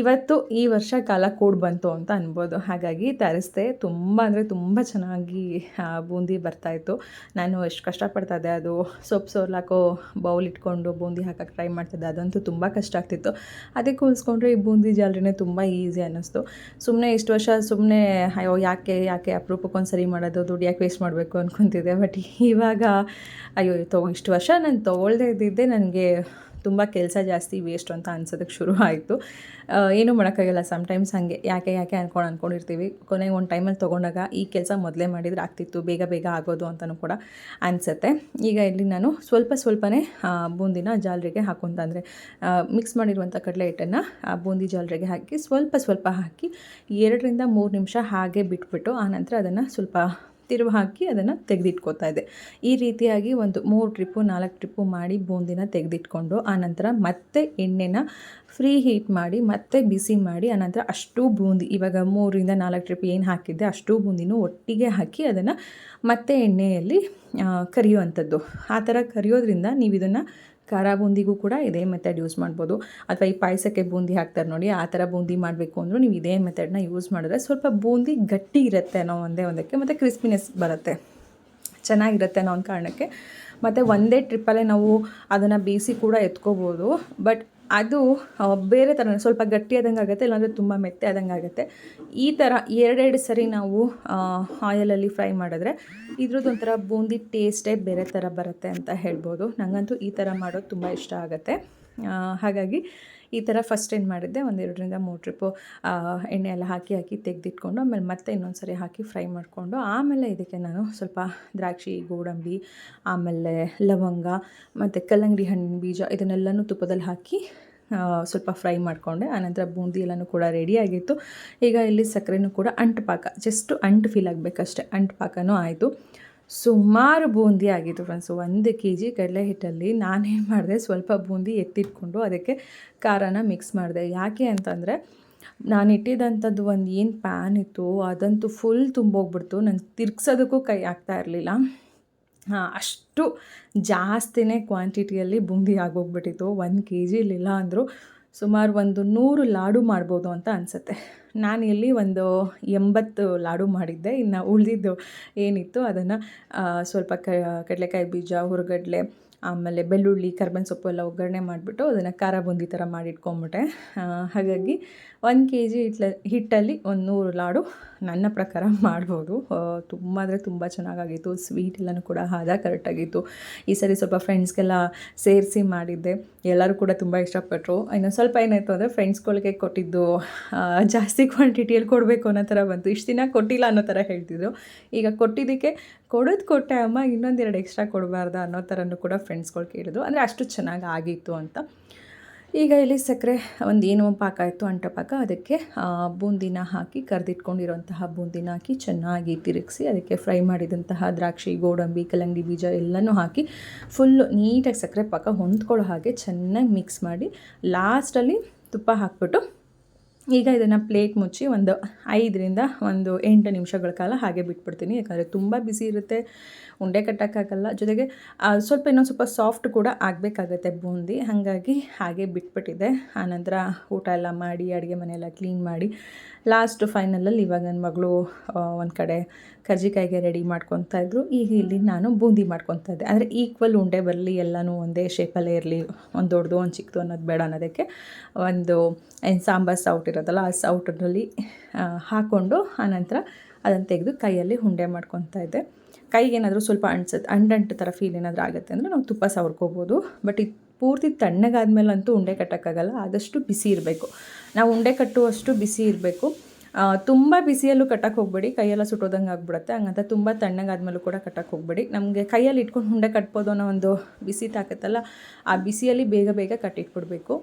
Speaker 1: ಇವತ್ತು ಈ ವರ್ಷ ಕಾಲ ಕೂಡಿ ಬಂತು ಅಂತ ಅನ್ಬೋದು. ಹಾಗಾಗಿ ತರಿಸ್ದೆ ತುಂಬ ಅಂದರೆ ತುಂಬ ಚೆನ್ನಾಗಿ ಬೂಂದಿ ಬರ್ತಾಯಿತ್ತು ನಾನು ಎಷ್ಟು ಕಷ್ಟಪಡ್ತಾ ಇದ್ದೆ, ಅದು ಸೊಪ್ಪು ಸೋರ್ಲಾಕೋ ಬೌಲ್ ಇಟ್ಕೊಂಡು ಬೂಂದಿ ಹಾಕಕ್ಕೆ ಟ್ರೈ ಮಾಡ್ತಿದ್ದೆ ಅದಂತೂ ತುಂಬ ಕಷ್ಟ ಆಗ್ತಿತ್ತು. ಅದಕ್ಕೆ ಹೋಲಿಸ್ಕೊಂಡ್ರೆ ಈ ಬೂಂದಿ ಜಾಲ್ರಿನೇ ತುಂಬ ಈಸಿ ಅನ್ನಿಸ್ತು. ಸುಮ್ಮನೆ ಇಷ್ಟು ವರ್ಷ ಸುಮ್ಮನೆ ಅಯ್ಯೋ, ಯಾಕೆ ಯಾಕೆ ಅಪರೂಪಕ್ಕೊಂದು ಸರಿ ಮಾಡೋದು ದುಡ್ಡು ಯಾಕೆ ವೇಸ್ಟ್ ಮಾಡಬೇಕು ಅಂದ್ಕೊತಿದ್ದೆ ಬಟ್ ಇವಾಗ, ಅಯ್ಯೋ, ತೊ, ಇಷ್ಟು ವರ್ಷ ನಾನು ತೊಗೊಳ್ದೇ ಇದ್ದಿದ್ದೆ ನನಗೆ ತುಂಬ ಕೆಲಸ ಜಾಸ್ತಿ ವೇಸ್ಟ್ ಅಂತ ಅನ್ಸೋದಕ್ಕೆ ಶುರು ಆಯಿತು. ಏನೂ ಮಾಡೋಕ್ಕಾಗಲ್ಲ ಸಮ್ಟೈಮ್ಸ್ ಹಾಗೆ ಯಾಕೆ ಯಾಕೆ ಅಂದ್ಕೊಂಡು ಅಂದ್ಕೊಂಡಿರ್ತೀವಿ ಕೊನೆಗೆ ಒಂದು ಟೈಮಲ್ಲಿ ತೊಗೊಂಡಾಗ ಈ ಕೆಲಸ ಮೊದಲೇ ಮಾಡಿದರೆ ಆಗ್ತಿತ್ತು, ಬೇಗ ಬೇಗ ಆಗೋದು ಅಂತಲೂ ಕೂಡ ಅನಿಸುತ್ತೆ. ಈಗ ಇಲ್ಲಿ ನಾನು ಸ್ವಲ್ಪ ಸ್ವಲ್ಪನೇ ಬೂಂದಿನ ಜಾಲರಿಗೆ ಹಾಕೊಂತ ಮಿಕ್ಸ್ ಮಾಡಿರುವಂಥ ಕಡಲೆ ಹಿಟ್ಟನ್ನು ಆ, ಬೂಂದಿ ಜಾಲರಿಗೆ ಹಾಕಿ ಸ್ವಲ್ಪ ಸ್ವಲ್ಪ ಹಾಕಿ, ಎರಡರಿಂದ ಮೂರು ನಿಮಿಷ ಹಾಗೆ ಬಿಟ್ಬಿಟ್ಟು ಆನಂತರ ಅದನ್ನು ಸ್ವಲ್ಪ ತಿರುವು ಹಾಕಿ ಅದನ್ನು ತೆಗೆದಿಟ್ಕೋತಾ ಇದ್ದೆ ಈ ರೀತಿಯಾಗಿ ಒಂದು ಮೂರು ಟ್ರಿಪ್ಪು, ನಾಲ್ಕು ಟ್ರಿಪ್ಪು ಮಾಡಿ ಬೂಂದಿನ ತೆಗೆದಿಟ್ಕೊಂಡು ಆನಂತರ ಮತ್ತೆ ಎಣ್ಣೆನ ಫ್ರೀ ಹೀಟ್ ಮಾಡಿ, ಮತ್ತೆ ಬಿಸಿ ಮಾಡಿ ಆನಂತರ ಅಷ್ಟು ಬೂಂದಿ, ಇವಾಗ ಮೂರರಿಂದ ನಾಲ್ಕು ಟ್ರಿಪ್ ಏನು ಹಾಕಿದ್ದೆ, ಅಷ್ಟು ಬೂಂದಿನೂ ಒಟ್ಟಿಗೆ ಹಾಕಿ ಅದನ್ನು ಮತ್ತೆ ಎಣ್ಣೆಯಲ್ಲಿ ಕರಿಯುವಂಥದ್ದು. ಆ ಥರ ಕರಿಯೋದ್ರಿಂದ ನೀವು ಇದನ್ನು ಖಾರ ಬೂಂದಿಗೂ ಕೂಡ ಇದೇ ಮೆಥಡ್ ಯೂಸ್ ಮಾಡ್ಬೋದು. ಅಥವಾ ಈ ಪಾಯಸಕ್ಕೆ ಬೂಂದಿ ಹಾಕ್ತಾರೆ ನೋಡಿ, ಆ ಥರ ಬೂಂದಿ ಮಾಡಬೇಕು ಅಂದರೂ ನೀವು ಇದೇ ಮೆಥಡ್ನ ಯೂಸ್ ಮಾಡಿದ್ರೆ ಸ್ವಲ್ಪ ಬೂಂದಿ ಗಟ್ಟಿ ಇರುತ್ತೆ ಅನ್ನೋ ಒಂದೇ ಒಂದಕ್ಕೆ, ಮತ್ತು ಕ್ರಿಸ್ಪಿನೆಸ್ ಬರುತ್ತೆ. ಚೆನ್ನಾಗಿರುತ್ತೆ ಅನ್ನೋ ಒಂದು ಕಾರಣಕ್ಕೆ. ಮತ್ತು ಒಂದೇ ಟ್ರಿಪ್ಪಲ್ಲೇ ನಾವು ಅದನ್ನು ಬೇಯಿಸಿ ಕೂಡ ಎತ್ಕೋಬೋದು. ಬಟ್ ಅದು ಬೇರೆ ಥರ ಸ್ವಲ್ಪ ಗಟ್ಟಿ ಆದಂಗೆ ಆಗುತ್ತೆ, ಇಲ್ಲಾಂದರೆ ತುಂಬ ಮೆತ್ತೆ ಆದಂಗೆ ಆಗುತ್ತೆ. ಈ ಥರ ಎರಡೆರಡು ಸರಿ ನಾವು ಆಯಲಲ್ಲಿ ಫ್ರೈ ಮಾಡಿದ್ರೆ ಇದ್ರದ್ದು ಒಂಥರ ಬೂಂದಿ ಟೇಸ್ಟೇ ಬೇರೆ ಥರ ಬರುತ್ತೆ ಅಂತ ಹೇಳ್ಬೋದು. ನನಗಂತೂ ಈ ಥರ ಮಾಡೋದು ತುಂಬ ಇಷ್ಟ ಆಗುತ್ತೆ. ಹಾಗಾಗಿ ಈ ಥರ ಫಸ್ಟ್ ಏನು ಮಾಡಿದ್ದೆ, ಒಂದು ಎರಡರಿಂದ ಮೂರು ಟ್ರಿಪ್ಪು ಎಣ್ಣೆ ಎಲ್ಲ ಹಾಕಿ ಹಾಕಿ ತೆಗೆದಿಟ್ಕೊಂಡು, ಆಮೇಲೆ ಮತ್ತೆ ಇನ್ನೊಂದು ಸರಿ ಹಾಕಿ ಫ್ರೈ ಮಾಡಿಕೊಂಡು, ಆಮೇಲೆ ಇದಕ್ಕೆ ನಾನು ಸ್ವಲ್ಪ ದ್ರಾಕ್ಷಿ, ಗೋಡಂಬಿ, ಆಮೇಲೆ ಲವಂಗ, ಮತ್ತು ಕಲ್ಲಂಗಡಿ ಹಣ್ಣಿನ ಬೀಜ ಇದನ್ನೆಲ್ಲನೂ ತುಪ್ಪದಲ್ಲಿ ಹಾಕಿ ಸ್ವಲ್ಪ ಫ್ರೈ ಮಾಡಿಕೊಂಡೆ. ಆನಂತರ ಬೂಂದಿ ಎಲ್ಲನೂ ಕೂಡ ರೆಡಿಯಾಗಿತ್ತು ಈಗ ಇಲ್ಲಿ ಸಕ್ಕರೆನೂ ಕೂಡ ಅಂಟು ಪಾಕ ಜಸ್ಟು ಅಂಟು ಫೀಲ್ ಆಗಬೇಕಷ್ಟೆ, ಅಂಟು ಪಾಕನೂ ಆಯಿತು. ಸುಮಾರು ಬೂಂದಿ ಆಗಿತ್ತು ಫ್ರೆಂಡ್ಸು ಒಂದು ಕೆ ಜಿ ಕಡಲೆ ಹಿಟ್ಟಲ್ಲಿ ನಾನೇನು ಮಾಡಿದೆ, ಸ್ವಲ್ಪ ಬೂಂದಿ ಎತ್ತಿಟ್ಕೊಂಡು ಅದಕ್ಕೆ ಖಾರನ ಮಿಕ್ಸ್ ಮಾಡಿದೆ. ಯಾಕೆ ಅಂತಂದರೆ, ನಾನು ಇಟ್ಟಿದ್ದಂಥದ್ದು ಒಂದು ಏನು ಪ್ಯಾನ್ ಇತ್ತು, ಅದಂತೂ ಫುಲ್ ತುಂಬೋಗ್ಬಿಡ್ತು. ನಂಗೆ ತಿರ್ಗ್ಸೋದಕ್ಕೂ ಕೈ ಆಗ್ತಾ ಇರಲಿಲ್ಲ. ಅಷ್ಟು ಜಾಸ್ತಿನೇ ಕ್ವಾಂಟಿಟಿಯಲ್ಲಿ ಬೂಂದಿ ಆಗೋಗ್ಬಿಟ್ಟಿತ್ತು. ಒಂದು ಕೆ ಜಿಲಿಲ್ಲ ಅಂದರೂ. ಸುಮಾರು ಒಂದು ನೂರು ಲಾಡು ಮಾಡ್ಬೋದು ಅಂತ ಅನಿಸುತ್ತೆ. ನಾನು ಇಲ್ಲಿ ಒಂದು ಎಂಬತ್ತು ಲಾಡು ಮಾಡಿದ್ದೆ. ಇನ್ನು ಉಳಿದಿದ್ದು ಏನಿತ್ತು ಅದನ್ನು ಸ್ವಲ್ಪ ಕ, ಕಡಲೆಕಾಯಿ ಬೀಜ, ಹುರಗಡ್ಲೆ, ಆಮೇಲೆ ಬೆಳ್ಳುಳ್ಳಿ, ಕರ್ಬೇವಿನ ಸೊಪ್ಪು ಎಲ್ಲ ಒಗ್ಗರಣೆ ಮಾಡಿಬಿಟ್ಟು ಅದನ್ನು ಖಾರ ಬೂಂದಿ ಥರ ಮಾಡಿಟ್ಕೊಂಬಿಟ್ಟೆ. ಹಾಗಾಗಿ ಒಂದು ಕೆ ಜಿ ಹಿಟ್ಲ, ಹಿಟ್ಟಲ್ಲಿ ಒಂದು ನೂರು ಲಾಡು ನನ್ನ ಪ್ರಕಾರ ಮಾಡ್ಬೋದು. ತುಂಬ ಅಂದರೆ ತುಂಬ ಚೆನ್ನಾಗಾಗಿತ್ತು. ಸ್ವೀಟ್ ಎಲ್ಲನೂ ಕೂಡ ಹದ ಕರೆಕ್ಟಾಗಿತ್ತು ಈ ಸರಿ ಸ್ವಲ್ಪ ಫ್ರೆಂಡ್ಸ್ಗೆಲ್ಲ ಸೇರಿಸಿ ಮಾಡಿದ್ದೆ. ಎಲ್ಲರೂ ಕೂಡ ತುಂಬ ಇಷ್ಟಪಟ್ಟರು ಇನ್ನೊಂದು ಸ್ವಲ್ಪ ಏನಾಯಿತು ಅಂದರೆ ಫ್ರೆಂಡ್ಸ್ಗಳಿಗೆ ಕೊಟ್ಟಿದ್ದು ಜಾಸ್ತಿ ಕ್ವಾಂಟಿಟಿಯಲ್ಲಿ ಕೊಡಬೇಕು ಅನ್ನೋ ಥರ ಬಂತು. ಇಷ್ಟು ದಿನ ಕೊಟ್ಟಿಲ್ಲ ಅನ್ನೋ ಥರ ಹೇಳ್ತಿದ್ರು. ಈಗ ಕೊಟ್ಟಿದ್ದಕ್ಕೆ ಕೊಡೋದು ಕೊಟ್ಟೆ ಅಮ್ಮ ಇನ್ನೊಂದೆರಡು ಎಕ್ಸ್ಟ್ರಾ ಕೊಡಬಾರ್ದ ಅನ್ನೋ ಥರನೂ ಕೂಡ ಫ್ರೆಂಡ್ಸ್ಗಳು ಕೇಳಿದ್ರು. ಅಂದರೆ ಅಷ್ಟು ಚೆನ್ನಾಗಿ ಆಗಿತ್ತು ಅಂತ. ಈಗ ಇಲ್ಲಿ ಸಕ್ಕರೆ ಒಂದು ಏನು ಪಾಕ ಇತ್ತು ಅಂಟ ಪಾಕ. ಅದಕ್ಕೆ ಬೂಂದಿನ ಹಾಕಿ ಕರೆದಿಟ್ಕೊಂಡಿರೋಂತಹ ಬೂಂದಿನ ಹಾಕಿ ಚೆನ್ನಾಗಿ ತಿರುಗಿಸಿ, ಅದಕ್ಕೆ ಫ್ರೈ ಮಾಡಿದಂತಹ ದ್ರಾಕ್ಷಿ, ಗೋಡಂಬಿ ಕಲಂಗಡಿ ಬೀಜ ಎಲ್ಲನೂ ಹಾಕಿ ಫುಲ್ಲು ನೀಟಾಗಿ ಸಕ್ಕರೆ ಪಾಕ ಹೊಂದ್ಕೊಳ್ಳೋ ಹಾಗೆ ಚೆನ್ನಾಗಿ ಮಿಕ್ಸ್ ಮಾಡಿ ಲಾಸ್ಟಲ್ಲಿ ತುಪ್ಪ ಹಾಕ್ಬಿಟ್ಟು ಈಗ ಇದನ್ನು ಪ್ಲೇಟ್ ಮುಚ್ಚಿ ಒಂದು ಐದರಿಂದ ಒಂದು ಎಂಟು ನಿಮಿಷಗಳ ಕಾಲ ಹಾಗೆ ಬಿಟ್ಬಿಡ್ತೀನಿ. ಯಾಕಂದರೆ ತುಂಬ ಬಿಸಿ ಇರುತ್ತೆ. ಉಂಡೆ ಕಟ್ಟೋಕ್ಕಾಗಲ್ಲ ಜೊತೆಗೆ ಸ್ವಲ್ಪ ಇನ್ನೊಂದು ಸ್ವಲ್ಪ ಸಾಫ್ಟ್ ಕೂಡ ಆಗಬೇಕಾಗತ್ತೆ ಬೂಂದಿ. ಹಾಗಾಗಿ ಹಾಗೆ ಬಿಟ್ಬಿಟ್ಟಿದೆ. ಆನಂತರ ಊಟ ಎಲ್ಲ ಮಾಡಿ, ಅಡುಗೆ ಮನೆಯೆಲ್ಲ ಕ್ಲೀನ್ ಮಾಡಿ ಲಾಸ್ಟ್ ಫೈನಲಲ್ಲಿ ಇವಾಗ ನನ್ನ ಮಗಳು ಒಂದು ಕಡೆ ಕರ್ಜಿಕಾಯಿಗೆ ರೆಡಿ ಮಾಡ್ಕೊತಾ ಇದ್ರು. ಈಗ ಇಲ್ಲಿ ನಾನು ಬೂಂದಿ ಮಾಡ್ಕೊತಾ ಇದ್ದೆ. ಅಂದರೆ ಈಕ್ವಲ್ ಉಂಡೆ ಬರಲಿ ಎಲ್ಲನೂ ಒಂದೇ ಶೇಪಲ್ಲೇ ಇರಲಿ. ಒಂದು ದೊಡ್ಡದು, ಒಂದು ಚಿಕ್ಕದು ಅನ್ನೋದು ಬೇಡ ಅನ್ನೋದಕ್ಕೆ ಒಂದು ಏನು ಸಾಂಬಾರ್ ಸೌಟ್ ಇರೋದಲ್ಲ, ಆ ಸೌಟಲ್ಲಿ ಹಾಕ್ಕೊಂಡು ಆನಂತರ ಅದನ್ನು ತೆಗೆದು ಕೈಯಲ್ಲಿ ಉಂಡೆ ಮಾಡ್ಕೊತಾ ಇದ್ದೆ. ಕೈಗೇನಾದರೂ ಸ್ವಲ್ಪ ಅಂಟ್ಸತ್ತೆ ಅಂಡಂಟು ಥರ ಫೀಲ್ ಏನಾದರೂ ಆಗುತ್ತೆ ಅಂದರೆ ನಾವು ತುಪ್ಪ ಸವರ್ಕೋಬೋದು. ಬಟ್ ಇದು ಪೂರ್ತಿ ತಣ್ಣಗಾದ್ಮೇಲಂತೂ ಉಂಡೆ ಕಟ್ಟೋಕ್ಕಾಗಲ್ಲ, ಆದಷ್ಟು ಬಿಸಿ ಇರಬೇಕು. ನಾವು ಉಂಡೆ ಕಟ್ಟುವಷ್ಟು ಬಿಸಿ ಇರಬೇಕು. ತುಂಬ ಬಿಸಿಯಲ್ಲೂ ಕಟ್ಟಕ್ಕೆ ಹೋಗಬೇಡಿ, ಕೈಯೆಲ್ಲ ಸುಟ್ಟೋದಂಗೆ ಆಗ್ಬಿಡುತ್ತೆ. ಹಂಗಂತ ತುಂಬ ತಣ್ಣಗಾದ್ಮೇಲೂ ಕೂಡ ಕಟ್ಟಕ್ಕೆ ಹೋಗಬೇಡಿ. ನಮಗೆ ಕೈಯಲ್ಲಿ ಇಟ್ಕೊಂಡು ಉಂಡೆ ಕಟ್ಬೋದು ಅನ್ನೋ ಒಂದು ಬಿಸಿ ತಾಕತ್ತಲ್ಲ, ಆ ಬಿಸಿಯಲ್ಲಿ ಬೇಗ ಬೇಗ ಕಟ್ಟಿಟ್ಬಿಡ್ಬೇಕು.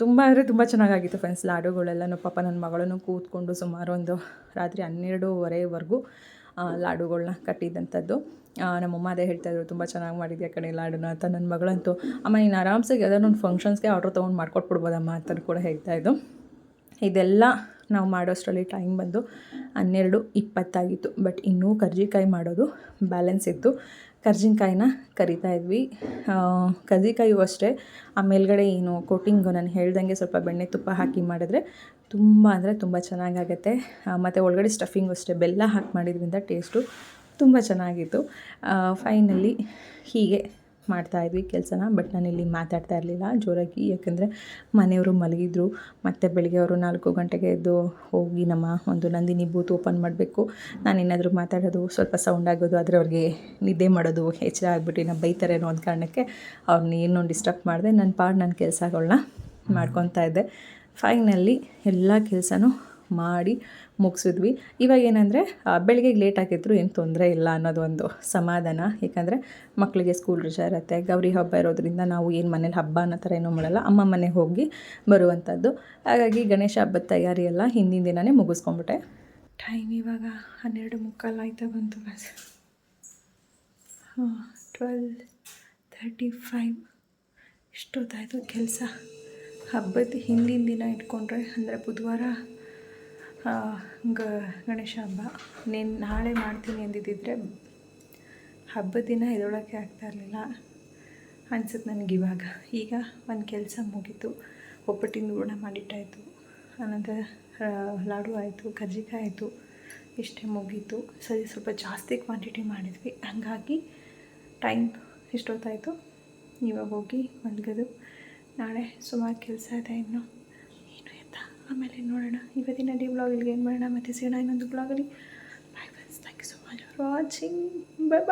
Speaker 1: ತುಂಬ ಅಂದರೆ ತುಂಬ ಚೆನ್ನಾಗಾಗಿತ್ತು ಫ್ರೆಂಡ್ಸ್ ಲಾಡುಗಳೆಲ್ಲನೂ ಪಾಪ ನನ್ನ ಮಗಳನ್ನು ಕೂತ್ಕೊಂಡು ಸುಮಾರು ಒಂದು ರಾತ್ರಿ ಹನ್ನೆರಡೂವರೆವರೆಗೂ ಲಾಡುಗಳನ್ನ ಕಟ್ಟಿದ್ದಂಥದ್ದು ನಮ್ಮಮ್ಮ ಅದೇ ಹೇಳ್ತಾಯಿದ್ರು ತುಂಬ ಚೆನ್ನಾಗಿ ಮಾಡಿದ್ಯಾ ಕಣೆ ಲಾಡುನ. ಅಂತ ನನ್ನ ಮಗಳಂತೂ, ಅಮ್ಮ, ನೀನು ಆರಾಮ್ಸಾಗಿ ಯಾವ್ದಾದ್ರು ಒಂದು ಫಂಕ್ಷನ್ಸ್ಗೆ ಆರ್ಡ್ರ್ ತೊಗೊಂಡು ಮಾಡ್ಕೊಟ್ಬಿಡ್ಬೋದಮ್ಮ ಅಂತ ಕೂಡ ಹೇಳ್ತಾಯಿದ್ದು ಇದೆಲ್ಲ ನಾವು ಮಾಡೋಷ್ಟರಲ್ಲಿ ಟೈಮ್ ಬಂದು ಹನ್ನೆರಡು ಇಪ್ಪತ್ತಾಗಿತ್ತು. ಬಟ್ ಇನ್ನೂ ಕರ್ಜಿಕಾಯಿ ಮಾಡೋದು ಬ್ಯಾಲೆನ್ಸ್ ಇತ್ತು. ಕರ್ಜಿನಕಾಯಿನ ಕರಿತಾ ಇದ್ವಿ. ಕರ್ಜಿಕಾಯಿಯು ಅಷ್ಟೇ. ಆ ಮೇಲ್ಗಡೆ ಏನು ಕೋಟಿಂಗು ನಾನು ಹೇಳ್ದಂಗೆ ಸ್ವಲ್ಪ ಬೆಣ್ಣೆ ತುಪ್ಪ ಹಾಕಿ ಮಾಡಿದ್ರೆ ತುಂಬ ಅಂದರೆ ತುಂಬ ಚೆನ್ನಾಗಾಗತ್ತೆ. ಮತ್ತು ಒಳಗಡೆ ಸ್ಟಫಿಂಗು ಅಷ್ಟೇ, ಬೆಲ್ಲ ಹಾಕಿ ಮಾಡಿದ್ರಿಂದ ಟೇಸ್ಟು ತುಂಬ ಚೆನ್ನಾಗಿತ್ತು. ಫೈನಲಿ ಹೀಗೆ ಮಾಡ್ತಾಯಿದ್ವಿ ಕೆಲಸನ ಬಟ್ ನಾನಿಲ್ಲಿ ಮಾತಾಡ್ತಾ ಇರಲಿಲ್ಲ. ಜೋರಾಗಿ ಯಾಕೆಂದರೆ ಮನೆಯವರು ಮಲಗಿದ್ರು, ಮತ್ತು ಬೆಳಿಗ್ಗೆ ಅವರು ನಾಲ್ಕು ಗಂಟೆಗೆ ಎದ್ದು ಹೋಗಿ ನಮ್ಮ ಒಂದು ನಂದಿನಿ ಬೂತ್ ಓಪನ್ ಮಾಡಬೇಕು. ನಾನೇನಾದರೂ ಮಾತಾಡೋದು, ಸ್ವಲ್ಪ ಸೌಂಡ್ ಆಗೋದು, ಆದರೆ ಅವ್ರಿಗೆ ನಿದ್ದೆ ಮಾಡೋದು ಎಚ್ಚರ ಆಗಿಬಿಟ್ಟು ನಾವು ಬೈತಾರೆ ಅನ್ನೋ ಒಂದು ಕಾರಣಕ್ಕೆ ಅವ್ರನ್ನ ಏನೋ ಡಿಸ್ಟರ್ಬ್ ಮಾಡಿದೆ. ನನ್ನ ಪಾಡ್ ನನ್ನ ಕೆಲಸಗಳನ್ನ ಮಾಡ್ಕೊತಾ ಇದ್ದೆ. ಫೈನಲ್ಲಿ ಎಲ್ಲ ಕೆಲಸನೂ ಮಾಡಿ ಮುಗಿಸಿದ್ವಿ. ಇವಾಗ ಏನಂದರೆ ಬೆಳಿಗ್ಗೆ ಲೇಟ್ ಆಗಿದ್ರು ಏನು ತೊಂದರೆ ಇಲ್ಲ ಅನ್ನೋದೊಂದು ಸಮಾಧಾನ. ಏಕೆಂದರೆ ಮಕ್ಕಳಿಗೆ ಸ್ಕೂಲ್ ರಜಾ ಇರುತ್ತೆ, ಗೌರಿ ಹಬ್ಬ ಇರೋದ್ರಿಂದ ನಾವು ಏನು ಮನೇಲಿ ಹಬ್ಬ ಅನ್ನೋ ಥರ ಏನೂ ಮಾಡಲ್ಲ, ಅಮ್ಮ ಮನೆ ಹೋಗಿ ಬರುವಂಥದ್ದು ಹಾಗಾಗಿ ಗಣೇಶ ಹಬ್ಬದ ತಯಾರಿ ಎಲ್ಲ ಹಿಂದಿನ ದಿನವೇ ಮುಗಿಸ್ಕೊಂಬಿಟ್ಟೆ ಟೈಮ್ ಇವಾಗ ಹನ್ನೆರಡು ಮುಕ್ಕಾಲು ಆಯ್ತಾ ಬಂತು ಬಸ್ ಹಾಂ ಟ್ವೆಲ್ ತರ್ಟಿ ಫೈವ್ ಇಷ್ಟೊತ್ತಾಯಿತು ಕೆಲಸ. ಹಬ್ಬದ ಹಿಂದಿನ ದಿನ ಇಟ್ಕೊಂಡ್ರೆ ಅಂದರೆ ಬುಧವಾರ ಗ, ಗಣೇಶ ಹಬ್ಬ. ನೀನು ನಾಳೆ ಮಾಡ್ತೀನಿ ಅಂದಿದ್ದಿದ್ರೆ ಹಬ್ಬದ ದಿನ ಇದೊಳಕ್ಕೆ ಆಗ್ತಾ ಇರಲಿಲ್ಲ. ಅನ್ಸುತ್ತೆ ನನಗೆ ಇವಾಗ. ಈಗ ಒಂದು ಕೆಲಸ ಮುಗೀತು. ಒಬ್ಬಟ್ಟಿನ ಹೂರ್ಣ ಮಾಡಿಟ್ಟಾಯಿತು ಆನಂತರ ಲಾಡು ಆಯಿತು ಕಜ್ಜಿಕಾಯಿ ಆಯಿತು. ಇಷ್ಟೇ ಮುಗೀತು. ಸರಿ, ಸ್ವಲ್ಪ ಜಾಸ್ತಿ ಕ್ವಾಂಟಿಟಿ ಮಾಡಿದ್ವಿ. ಹಾಗಾಗಿ ಟೈಮ್ ಎಷ್ಟೊತ್ತಾಯಿತು? ಇವಾಗ ಹೋಗಿ ಮಲಗೋದು ನಾಳೆ ಸುಮಾರು ಕೆಲಸ ಇದೆ ಇನ್ನು. ಏನು ಎಂತ? ಆಮೇಲೆ ನೋಡೋಣ. ಇವತ್ತಿನ ಡಿ ಬ್ಲಾಗಲ್ಲಿ ಏನು ಮಾಡೋಣ? ಮತ್ತೆ ಸಿಗೋಣ ಇನ್ನೊಂದು ಬ್ಲಾಗಲ್ಲಿ bye friends thank you so much for watching bye